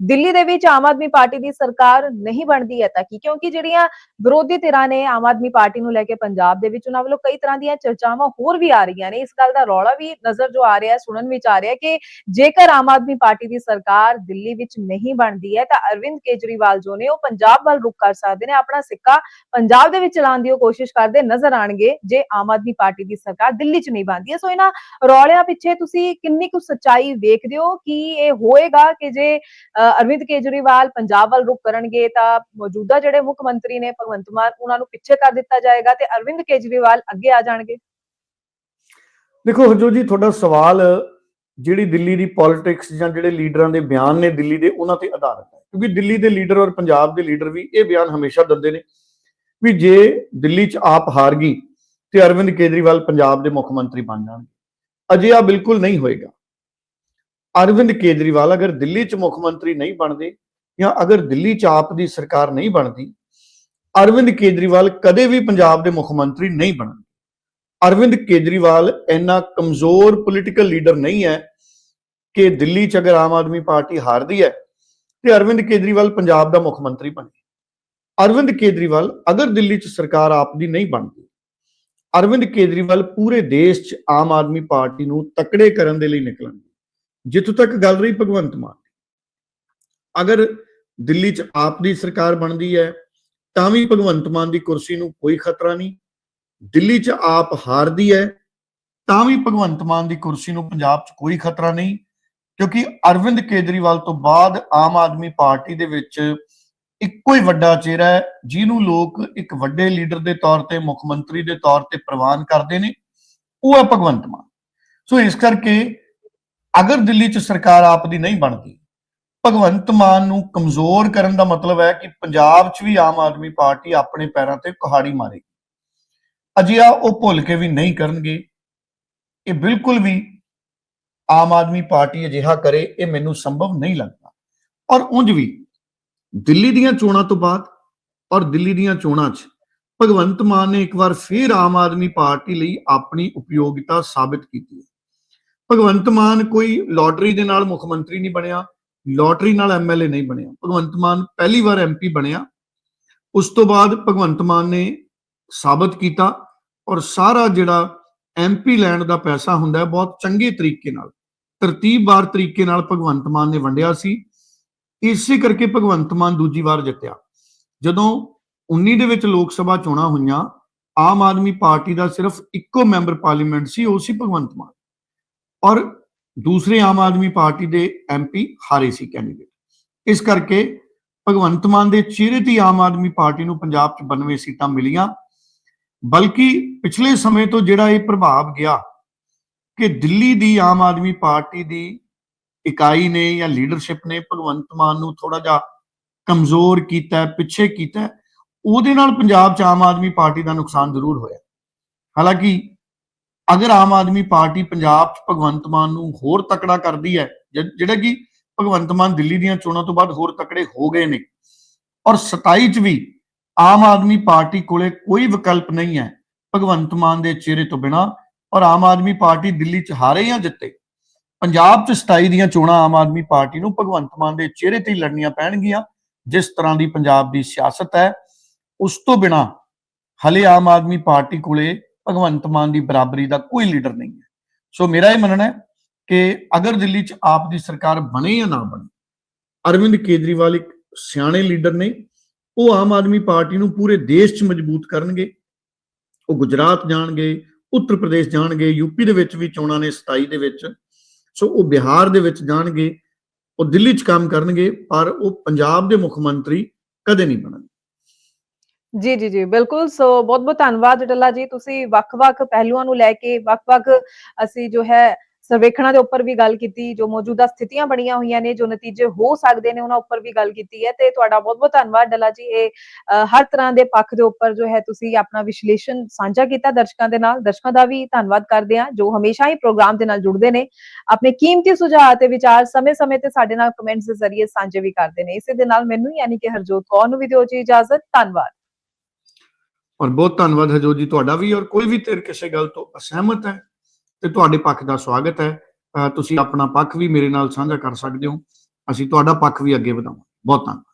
ਦਿੱਲੀ ਦੇ ਵਿੱਚ ਆਮ ਆਦਮੀ ਪਾਰਟੀ ਦੀ ਸਰਕਾਰ ਨਹੀਂ ਬਣਦੀ ਹੈ ਤਾਂ ਕੀ? ਕਿਉਂਕਿ ਜਿਹੜੀਆਂ ਵਿਰੋਧੀ ਧਿਰਾਂ ਨੇ ਆਮ ਆਦਮੀ ਪਾਰਟੀ ਨੂੰ ਲੈ ਕੇ ਪੰਜਾਬ ਦੇ ਵਿੱਚ ਉਹਨਾਂ ਵੱਲੋਂ ਕਈ ਤਰ੍ਹਾਂ ਦੀਆਂ ਚਰਚਾਵਾਂ ਹੋਰ ਵੀ ਆ ਰਹੀਆਂ ਨੇ। ਇਸ ਗੱਲ ਦਾ ਰੌਲਾ ਵੀ ਨਜ਼ਰ ਜੋ ਆ ਰਿਹਾ ਹੈ ਸੁਣਨ ਵਿੱਚ ਆ ਰਿਹਾ ਕਿ ਜੇਕਰ ਆਮ ਆਦਮੀ ਪਾਰਟੀ ਦੀ ਸਰਕਾਰ ਦਿੱਲੀ ਵਿੱਚ ਨਹੀਂ ਬਣਦੀ ਹੈ ਤਾਂ ਅਰਵਿੰਦ ਕੇਜਰੀਵਾਲ ਜੋ ਨੇ ਉਹ ਪੰਜਾਬ ਵੱਲ ਰੁਕ ਕਰ ਸਕਦੇ ਨੇ। ਆਪਣਾ ਸਿੱਕਾ ਪੰਜਾਬ ਦੇ ਵਿੱਚ ਚਲਾਉਣ ਦੀ ਉਹ ਕੋਸ਼ਿਸ਼ ਕਰਦੇ ਨਜ਼ਰ ਆਣਗੇ ਜੇ ਆਮ ਆਦਮੀ ਪਾਰਟੀ ਦੀ ਸਰਕਾਰ ਦਿੱਲੀ 'ਚ ਨਹੀਂ ਬਣਦੀ ਹੈ। ਸੋ ਇਹਨਾਂ ਰੌਲਿਆਂ ਪਿੱਛੇ ਤੁਸੀਂ ਕਿੰਨੀ ਕੁ ਸੱਚਾਈ ਵੇਖਦੇ ਹੋ? ਕਿ ਇਹ ਹੋਏਗਾ ਕਿ ਜੇ ਅ, ਅਰਵਿੰਦ ਕੇਜਰੀਵਾਲ ਪੰਜਾਬ ਵੱਲ ਰੁਕ ਕਰਨਗੇ ਤਾਂ ਮੌਜੂਦਾ ਜਿਹੜੇ ਮੁੱਖ ਮੰਤਰੀ ਨੇ ਭਗਵੰਤ ਮਾਨ, ਉਹਨਾਂ ਨੂੰ ਪਿੱਛੇ ਕਰ ਦਿੱਤਾ ਜਾਏਗਾ ਤੇ ਅਰਵਿੰਦ ਕੇਜਰੀਵਾਲ ਅੱਗੇ ਆ ਜਾਣਗੇ। ਦੇਖੋ ਹਜੋ ਜੀ, ਤੁਹਾਡਾ ਸਵਾਲ ਜਿਹੜੀ ਦਿੱਲੀ ਦੀ ਪੋਲਿਟਿਕਸ ਜਾਂ ਜਿਹੜੇ ਲੀਡਰਾਂ ਦੇ ਬਿਆਨ ਨੇ ਦਿੱਲੀ ਦੇ, ਉਹਨਾਂ ਤੇ ਆਧਾਰਿਤ ਹੈ। ਕਿਉਂਕਿ ਦਿੱਲੀ ਦੇ ਲੀਡਰ ਔਰ ਪੰਜਾਬ ਦੇ ਲੀਡਰ ਵੀ ਇਹ ਬਿਆਨ ਹਮੇਸ਼ਾ ਦਿੰਦੇ ਨੇ ਵੀ ਜੇ ਦਿੱਲੀ 'ਚ ਆਪ ਹਾਰ ਗਈ ਤੇ ਅਰਵਿੰਦ ਕੇਜਰੀਵਾਲ ਪੰਜਾਬ ਦੇ ਮੁੱਖ ਮੰਤਰੀ ਬਣ ਜਾਣਗੇ। ਅਜੇ ਆ ਬਿਲਕੁਲ ਨਹੀਂ ਹੋਏਗਾ। ਅਰਵਿੰਦ ਕੇਜਰੀਵਾਲ ਅਗਰ ਦਿੱਲੀ 'ਚ ਮੁੱਖ ਮੰਤਰੀ ਨਹੀਂ ਬਣਦੇ ਜਾਂ ਅਗਰ ਦਿੱਲੀ 'ਚ ਆਪ ਦੀ ਸਰਕਾਰ ਨਹੀਂ ਬਣਦੀ, ਅਰਵਿੰਦ ਕੇਜਰੀਵਾਲ ਕਦੇ ਵੀ ਪੰਜਾਬ ਦੇ ਮੁੱਖ ਮੰਤਰੀ ਨਹੀਂ ਬਣਨਗੇ। ਅਰਵਿੰਦ ਕੇਜਰੀਵਾਲ ਇੰਨਾ ਕਮਜ਼ੋਰ ਪੋਲੀਟੀਕਲ ਲੀਡਰ ਨਹੀਂ ਹੈ ਕਿ ਦਿੱਲੀ 'ਚ ਅਗਰ ਆਮ ਆਦਮੀ ਪਾਰਟੀ ਹਾਰਦੀ ਹੈ ਤੇ ਅਰਵਿੰਦ ਕੇਜਰੀਵਾਲ ਪੰਜਾਬ ਦਾ ਮੁੱਖ ਮੰਤਰੀ ਬਣੇ। ਅਰਵਿੰਦ ਕੇਜਰੀਵਾਲ ਅਗਰ ਦਿੱਲੀ 'ਚ ਸਰਕਾਰ ਆਪ ਦੀ ਨਹੀਂ ਬਣਦੀ, ਅਰਵਿੰਦ ਕੇਜਰੀਵਾਲ ਪੂਰੇ ਦੇਸ਼ 'ਚ ਆਮ ਆਦਮੀ ਪਾਰਟੀ ਨੂੰ ਤਕੜੇ ਕਰਨ ਦੇ ਲਈ ਨਿਕਲਣਗੇ। ਜਿੱਥੋਂ ਤੱਕ ਗੱਲ ਰਹੀ ਭਗਵੰਤ ਮਾਨ ਦੀ। ਅਗਰ ਦਿੱਲੀ 'ਚ ਆਪ ਦੀ ਸਰਕਾਰ ਬਣਦੀ ਹੈ, ਤਾਂ ਵੀ ਭਗਵੰਤ ਮਾਨ ਦੀ ਕੁਰਸੀ ਨੂੰ ਕੋਈ ਖਤਰਾ ਨਹੀਂ। ਦਿੱਲੀ 'ਚ ਆਪ ਹਾਰਦੀ ਹੈ, ਤਾਂ ਵੀ ਭਗਵੰਤ ਮਾਨ ਦੀ ਕੁਰਸੀ ਨੂੰ ਪੰਜਾਬ 'ਚ ਕੋਈ ਖਤਰਾ ਨਹੀਂ। ਕਿਉਂਕਿ ਅਰਵਿੰਦ ਕੇਜਰੀਵਾਲ ਤੋਂ ਬਾਅਦ ਆਮ ਆਦਮੀ ਪਾਰਟੀ ਦੇ ਵਿੱਚ ਇੱਕੋ ਹੀ ਵੱਡਾ ਚਿਹਰਾ ਹੈ, ਜਿਹਨੂੰ ਲੋਕ ਇੱਕ ਵੱਡੇ ਲੀਡਰ ਦੇ ਤੌਰ ਤੇ, ਮੁੱਖ ਮੰਤਰੀ ਦੇ ਤੌਰ ਤੇ ਪ੍ਰਵਾਨ ਕਰਦੇ ਨੇ। ਉਹ ਹੈ ਭਗਵੰਤ ਮਾਨ। ਸੋ ਇਸ ਕਰਕੇ ਅਗਰ ਦਿੱਲੀ 'ਚ ਸਰਕਾਰ ਆਪ ਦੀ ਨਹੀਂ ਬਣਦੀ, ਭਗਵੰਤ ਮਾਨ ਨੂੰ ਕਮਜ਼ੋਰ ਕਰਨ ਦਾ ਮਤਲਬ ਹੈ ਕਿ ਪੰਜਾਬ 'ਚ ਵੀ ਆਮ ਆਦਮੀ ਪਾਰਟੀ ਆਪਣੇ ਪੈਰਾਂ ਤੇ ਕੁਹਾੜੀ ਮਾਰੇਗੀ। ਅਜਿਹਾ ਉਹ ਭੁੱਲ ਕੇ ਵੀ ਨਹੀਂ ਕਰਨਗੇ। ਇਹ ਬਿਲਕੁਲ ਵੀ ਆਮ ਆਦਮੀ ਪਾਰਟੀ ਅਜਿਹਾ ਕਰੇ, ਇਹ ਮੈਨੂੰ ਸੰਭਵ ਨਹੀਂ ਲੱਗਦਾ। ਔਰ ਉਂਝ ਵੀ ਦਿੱਲੀ ਦੀਆਂ ਚੋਣਾਂ ਤੋਂ ਬਾਅਦ ਔਰ ਦਿੱਲੀ ਦੀਆਂ ਚੋਣਾਂ 'ਚ ਭਗਵੰਤ ਮਾਨ ਨੇ ਇੱਕ ਵਾਰ ਫਿਰ ਆਮ ਆਦਮੀ ਪਾਰਟੀ ਲਈ ਆਪਣੀ ਉਪਯੋਗਤਾ ਸਾਬਿਤ ਕੀਤੀ ਹੈ। ਭਗਵੰਤ ਮਾਨ ਕੋਈ ਲੋਟਰੀ ਦੇ ਨਾਲ ਮੁੱਖ ਮੰਤਰੀ ਨਹੀਂ ਬਣਿਆ ਲੋਟਰੀ ਨਾਲ ਐਮਐਲਏ ਨਹੀਂ ਬਣਿਆ। ਭਗਵੰਤ ਮਾਨ ਪਹਿਲੀ ਵਾਰ ਐਮਪੀ ਬਣਿਆ। ਉਸ ਤੋਂ ਬਾਅਦ ਭਗਵੰਤ ਮਾਨ ਨੇ ਸਾਬਤ ਕੀਤਾ ਔਰ ਸਾਰਾ ਜਿਹੜਾ ਐਮਪੀ ਲੈਣ ਦਾ ਪੈਸਾ ਹੁੰਦਾ ਹੈ, ਬਹੁਤ ਚੰਗੇ ਤਰੀਕੇ ਨਾਲ ਤਰਤੀਬਵਾਰ ਤਰੀਕੇ ਨਾਲ ਭਗਵੰਤ ਮਾਨ ਨੇ ਵੰਡਿਆ ਸੀ। ਇਸੇ ਕਰਕੇ ਭਗਵੰਤ ਮਾਨ ਦੂਜੀ ਵਾਰ ਜਿੱਤਿਆ। ਜਦੋਂ 19 ਦੇ ਵਿੱਚ ਲੋਕ ਸਭਾ ਚੋਣਾਂ ਹੋਈਆਂ, ਆਮ ਆਦਮੀ ਪਾਰਟੀ ਦਾ ਸਿਰਫ ਇੱਕੋ ਮੈਂਬਰ ਪਾਰਲੀਮੈਂਟ ਸੀ, ਉਹ ਸੀ ਭਗਵੰਤ ਮਾਨ। ਔਰ ਦੂਸਰੇ ਆਮ ਆਦਮੀ ਪਾਰਟੀ ਦੇ ਐਮਪੀ ਹਾਰੇ ਸੀ ਕੈਂਡੀਡੇਟ ਇਸ ਕਰਕੇ ਭਗਵੰਤ ਮਾਨ ਦੇ ਚਿਹਰੇ ਤੇ ਆਮ ਆਦਮੀ ਪਾਰਟੀ ਨੂੰ ਪੰਜਾਬ 'ਚ 92 ਸੀਟਾਂ ਮਿਲੀਆਂ। ਬਲਕਿ ਪਿਛਲੇ ਸਮੇਂ ਤੋਂ ਜਿਹੜਾ ਇਹ ਪ੍ਰਭਾਵ ਗਿਆ ਕਿ ਦਿੱਲੀ ਦੀ ਆਮ ਆਦਮੀ ਪਾਰਟੀ ਦੀ ਇਕਾਈ ਨੇ ਜਾਂ ਲੀਡਰਸ਼ਿਪ ਨੇ ਭਗਵੰਤ ਮਾਨ ਨੂੰ ਥੋੜਾ ਜਿਹਾ ਕਮਜ਼ੋਰ ਕੀਤਾ, ਪਿੱਛੇ ਕੀਤਾ, ਉਹਦੇ ਨਾਲ ਪੰਜਾਬ 'ਚ ਆਮ ਆਦਮੀ ਪਾਰਟੀ ਦਾ ਨੁਕਸਾਨ ਜ਼ਰੂਰ ਹੋਇਆ। ਹਾਲਾਂਕਿ ਅਗਰ ਆਮ ਆਦਮੀ ਪਾਰਟੀ ਪੰਜਾਬ 'ਚ ਭਗਵੰਤ ਮਾਨ ਨੂੰ ਹੋਰ ਤਕੜਾ ਕਰਦੀ ਹੈ ਜਿਹੜਾ ਕਿ ਭਗਵੰਤ ਮਾਨ ਦਿੱਲੀ ਦੀਆਂ ਚੋਣਾਂ ਤੋਂ ਬਾਅਦ ਹੋਰ ਤਕੜੇ ਹੋ ਗਏ ਨੇ, ਔਰ 27 'ਚ ਵੀ ਆਮ ਆਦਮੀ ਪਾਰਟੀ ਕੋਲੇ ਕੋਈ ਵਿਕਲਪ ਨਹੀਂ ਹੈ ਭਗਵੰਤ ਮਾਨ ਦੇ ਚਿਹਰੇ ਤੋਂ ਬਿਨਾ, ਔਰ ਆਮ ਆਦਮੀ ਪਾਰਟੀ ਦਿੱਲੀ 'ਚ ਹਾਰੇ ਜਾਂ ਜਿੱਤੇ। ਪੰਜਾਬ 'ਚ 27 ਦੀਆਂ ਚੋਣਾਂ ਆਮ ਆਦਮੀ ਪਾਰਟੀ ਨੂੰ ਭਗਵੰਤ ਮਾਨ ਦੇ ਚਿਹਰੇ ਤੇ ਹੀ ਲੜਨੀਆਂ ਪੈਣਗੀਆਂ, ਜਿਸ ਤਰ੍ਹਾਂ ਦੀ ਪੰਜਾਬ ਦੀ ਸਿਆਸਤ ਹੈ, ਉਸ ਤੋਂ ਬਿਨਾ ਹਲੇ ਆਮ ਆਦਮੀ ਪਾਰਟੀ ਕੋਲੇ ਭਗਵੰਤ ਮਾਨ ਦੀ ਬਰਾਬਰੀ ਦਾ ਕੋਈ ਲੀਡਰ ਨਹੀਂ ਹੈ। ਸੋ ਮੇਰਾ ਇਹ ਮੰਨਣਾ ਹੈ ਕਿ ਅਗਰ ਦਿੱਲੀ 'ਚ ਆਪ ਦੀ ਸਰਕਾਰ ਬਣੇ ਜਾਂ ਨਾ ਬਣੇ, ਅਰਵਿੰਦ ਕੇਜਰੀਵਾਲ ਇੱਕ ਸਿਆਣੇ ਲੀਡਰ ਨੇ, ਉਹ ਆਮ ਆਦਮੀ ਪਾਰਟੀ ਨੂੰ ਪੂਰੇ ਦੇਸ਼ 'ਚ ਮਜ਼ਬੂਤ ਕਰਨਗੇ, ਉਹ ਗੁਜਰਾਤ ਜਾਣਗੇ, ਉੱਤਰ ਪ੍ਰਦੇਸ਼ ਜਾਣਗੇ ਯੂਪੀ ਦੇ ਵਿੱਚ ਵੀ ਚੋਣਾਂ ਨੇ 27 ਦੇ ਵਿੱਚ, ਸੋ ਉਹ ਬਿਹਾਰ ਦੇ ਵਿੱਚ ਜਾਣਗੇ, ਉਹ ਦਿੱਲੀ 'ਚ ਕੰਮ ਕਰਨਗੇ, ਪਰ ਉਹ ਪੰਜਾਬ ਦੇ ਮੁੱਖ ਮੰਤਰੀ ਕਦੇ ਨਹੀਂ ਬਣਨਗੇ। ਜੀ ਜੀ ਜੀ, ਬਿਲਕੁਲ। ਸੋ ਬਹੁਤ ਬਹੁਤ ਧੰਨਵਾਦ ਡੱਲਾ ਜੀ। ਤੁਸੀਂ ਵੱਖ-ਵੱਖ ਪਹਿਲੂਆਂ ਨੂੰ ਲੈ ਕੇ ਵੱਖ-ਵੱਖ ਅਸੀਂ ਜੋ ਹੈ ਸਰਵੇਖਣਾਂ ਦੇ ਉੱਪਰ ਵੀ ਗੱਲ ਕੀਤੀ, ਜੋ ਮੌਜੂਦਾ ਸਥਿਤੀਆਂ ਬਣੀਆਂ ਹੋਈਆਂ ਨੇ, ਜੋ ਨਤੀਜੇ ਹੋ ਸਕਦੇ ਨੇ, ਉਹਨਾਂ ਉੱਪਰ ਵੀ ਗੱਲ ਕੀਤੀ ਹੈ। ਤੇ ਤੁਹਾਡਾ ਬਹੁਤ ਬਹੁਤ ਧੰਨਵਾਦ ਡੱਲਾ ਜੀ। ਇਹ ਹਰ ਤਰ੍ਹਾਂ ਦੇ ਪੱਖ ਦੇ ਉੱਪਰ ਜੋ ਹੈ ਤੁਸੀਂ ਆਪਣਾ ਵਿਸ਼ਲੇਸ਼ਣ ਸਾਂਝਾ ਕੀਤਾ ਦਰਸ਼ਕਾਂ ਦੇ ਨਾਲ। ਦਰਸ਼ਕਾਂ ਦਾ ਵੀ ਧੰਨਵਾਦ ਕਰਦੇ ਹਾਂ, ਜੋ ਹਮੇਸ਼ਾ ਹੀ ਪ੍ਰੋਗਰਾਮ ਦੇ ਨਾਲ ਜੁੜਦੇ ਨੇ। ਆਪਣੇ ਕੀਮਤੀ ਸੁਝਾਅ ਤੇ ਵਿਚਾਰ ਸਮੇਂ-ਸਮੇਂ ਤੇ ਸਾਡੇ ਨਾਲ ਕਮੈਂਟਸ ਦੇ ਜ਼ਰੀਏ ਸਾਂਝੇ ਵੀ ਕਰਦੇ ਨੇ। ਇਸੇ ਦੇ ਨਾਲ ਮੈਨੂੰ ਯਾਨੀ ਕਿ ਹਰਜੋਤ ਕੌਰ ਨੂੰ ਵੀ ਦਿਓ ਜੀ ਇਜਾਜ਼ਤ। ਧੰਨਵਾਦ। ਔਰ ਬਹੁਤ ਧੰਨਵਾਦ ਹਜੋ ਜੀ ਤੁਹਾਡਾ ਵੀ ਔਰ ਕੋਈ ਵੀ ਧਿਰ ਕਿਸੇ ਗੱਲ ਤੋਂ ਅਸਹਿਮਤ ਹੈ ਤੇ ਤੁਹਾਡੇ ਪੱਖ ਦਾ ਸਵਾਗਤ ਹੈ। ਤੁਸੀਂ ਆਪਣਾ ਪੱਖ ਵੀ ਮੇਰੇ ਨਾਲ ਸਾਂਝਾ ਕਰ ਸਕਦੇ ਹੋ। ਅਸੀਂ ਤੁਹਾਡਾ ਪੱਖ ਵੀ ਅੱਗੇ ਵਧਾਵਾਂਗੇ। ਬਹੁਤ ਧੰਨਵਾਦ।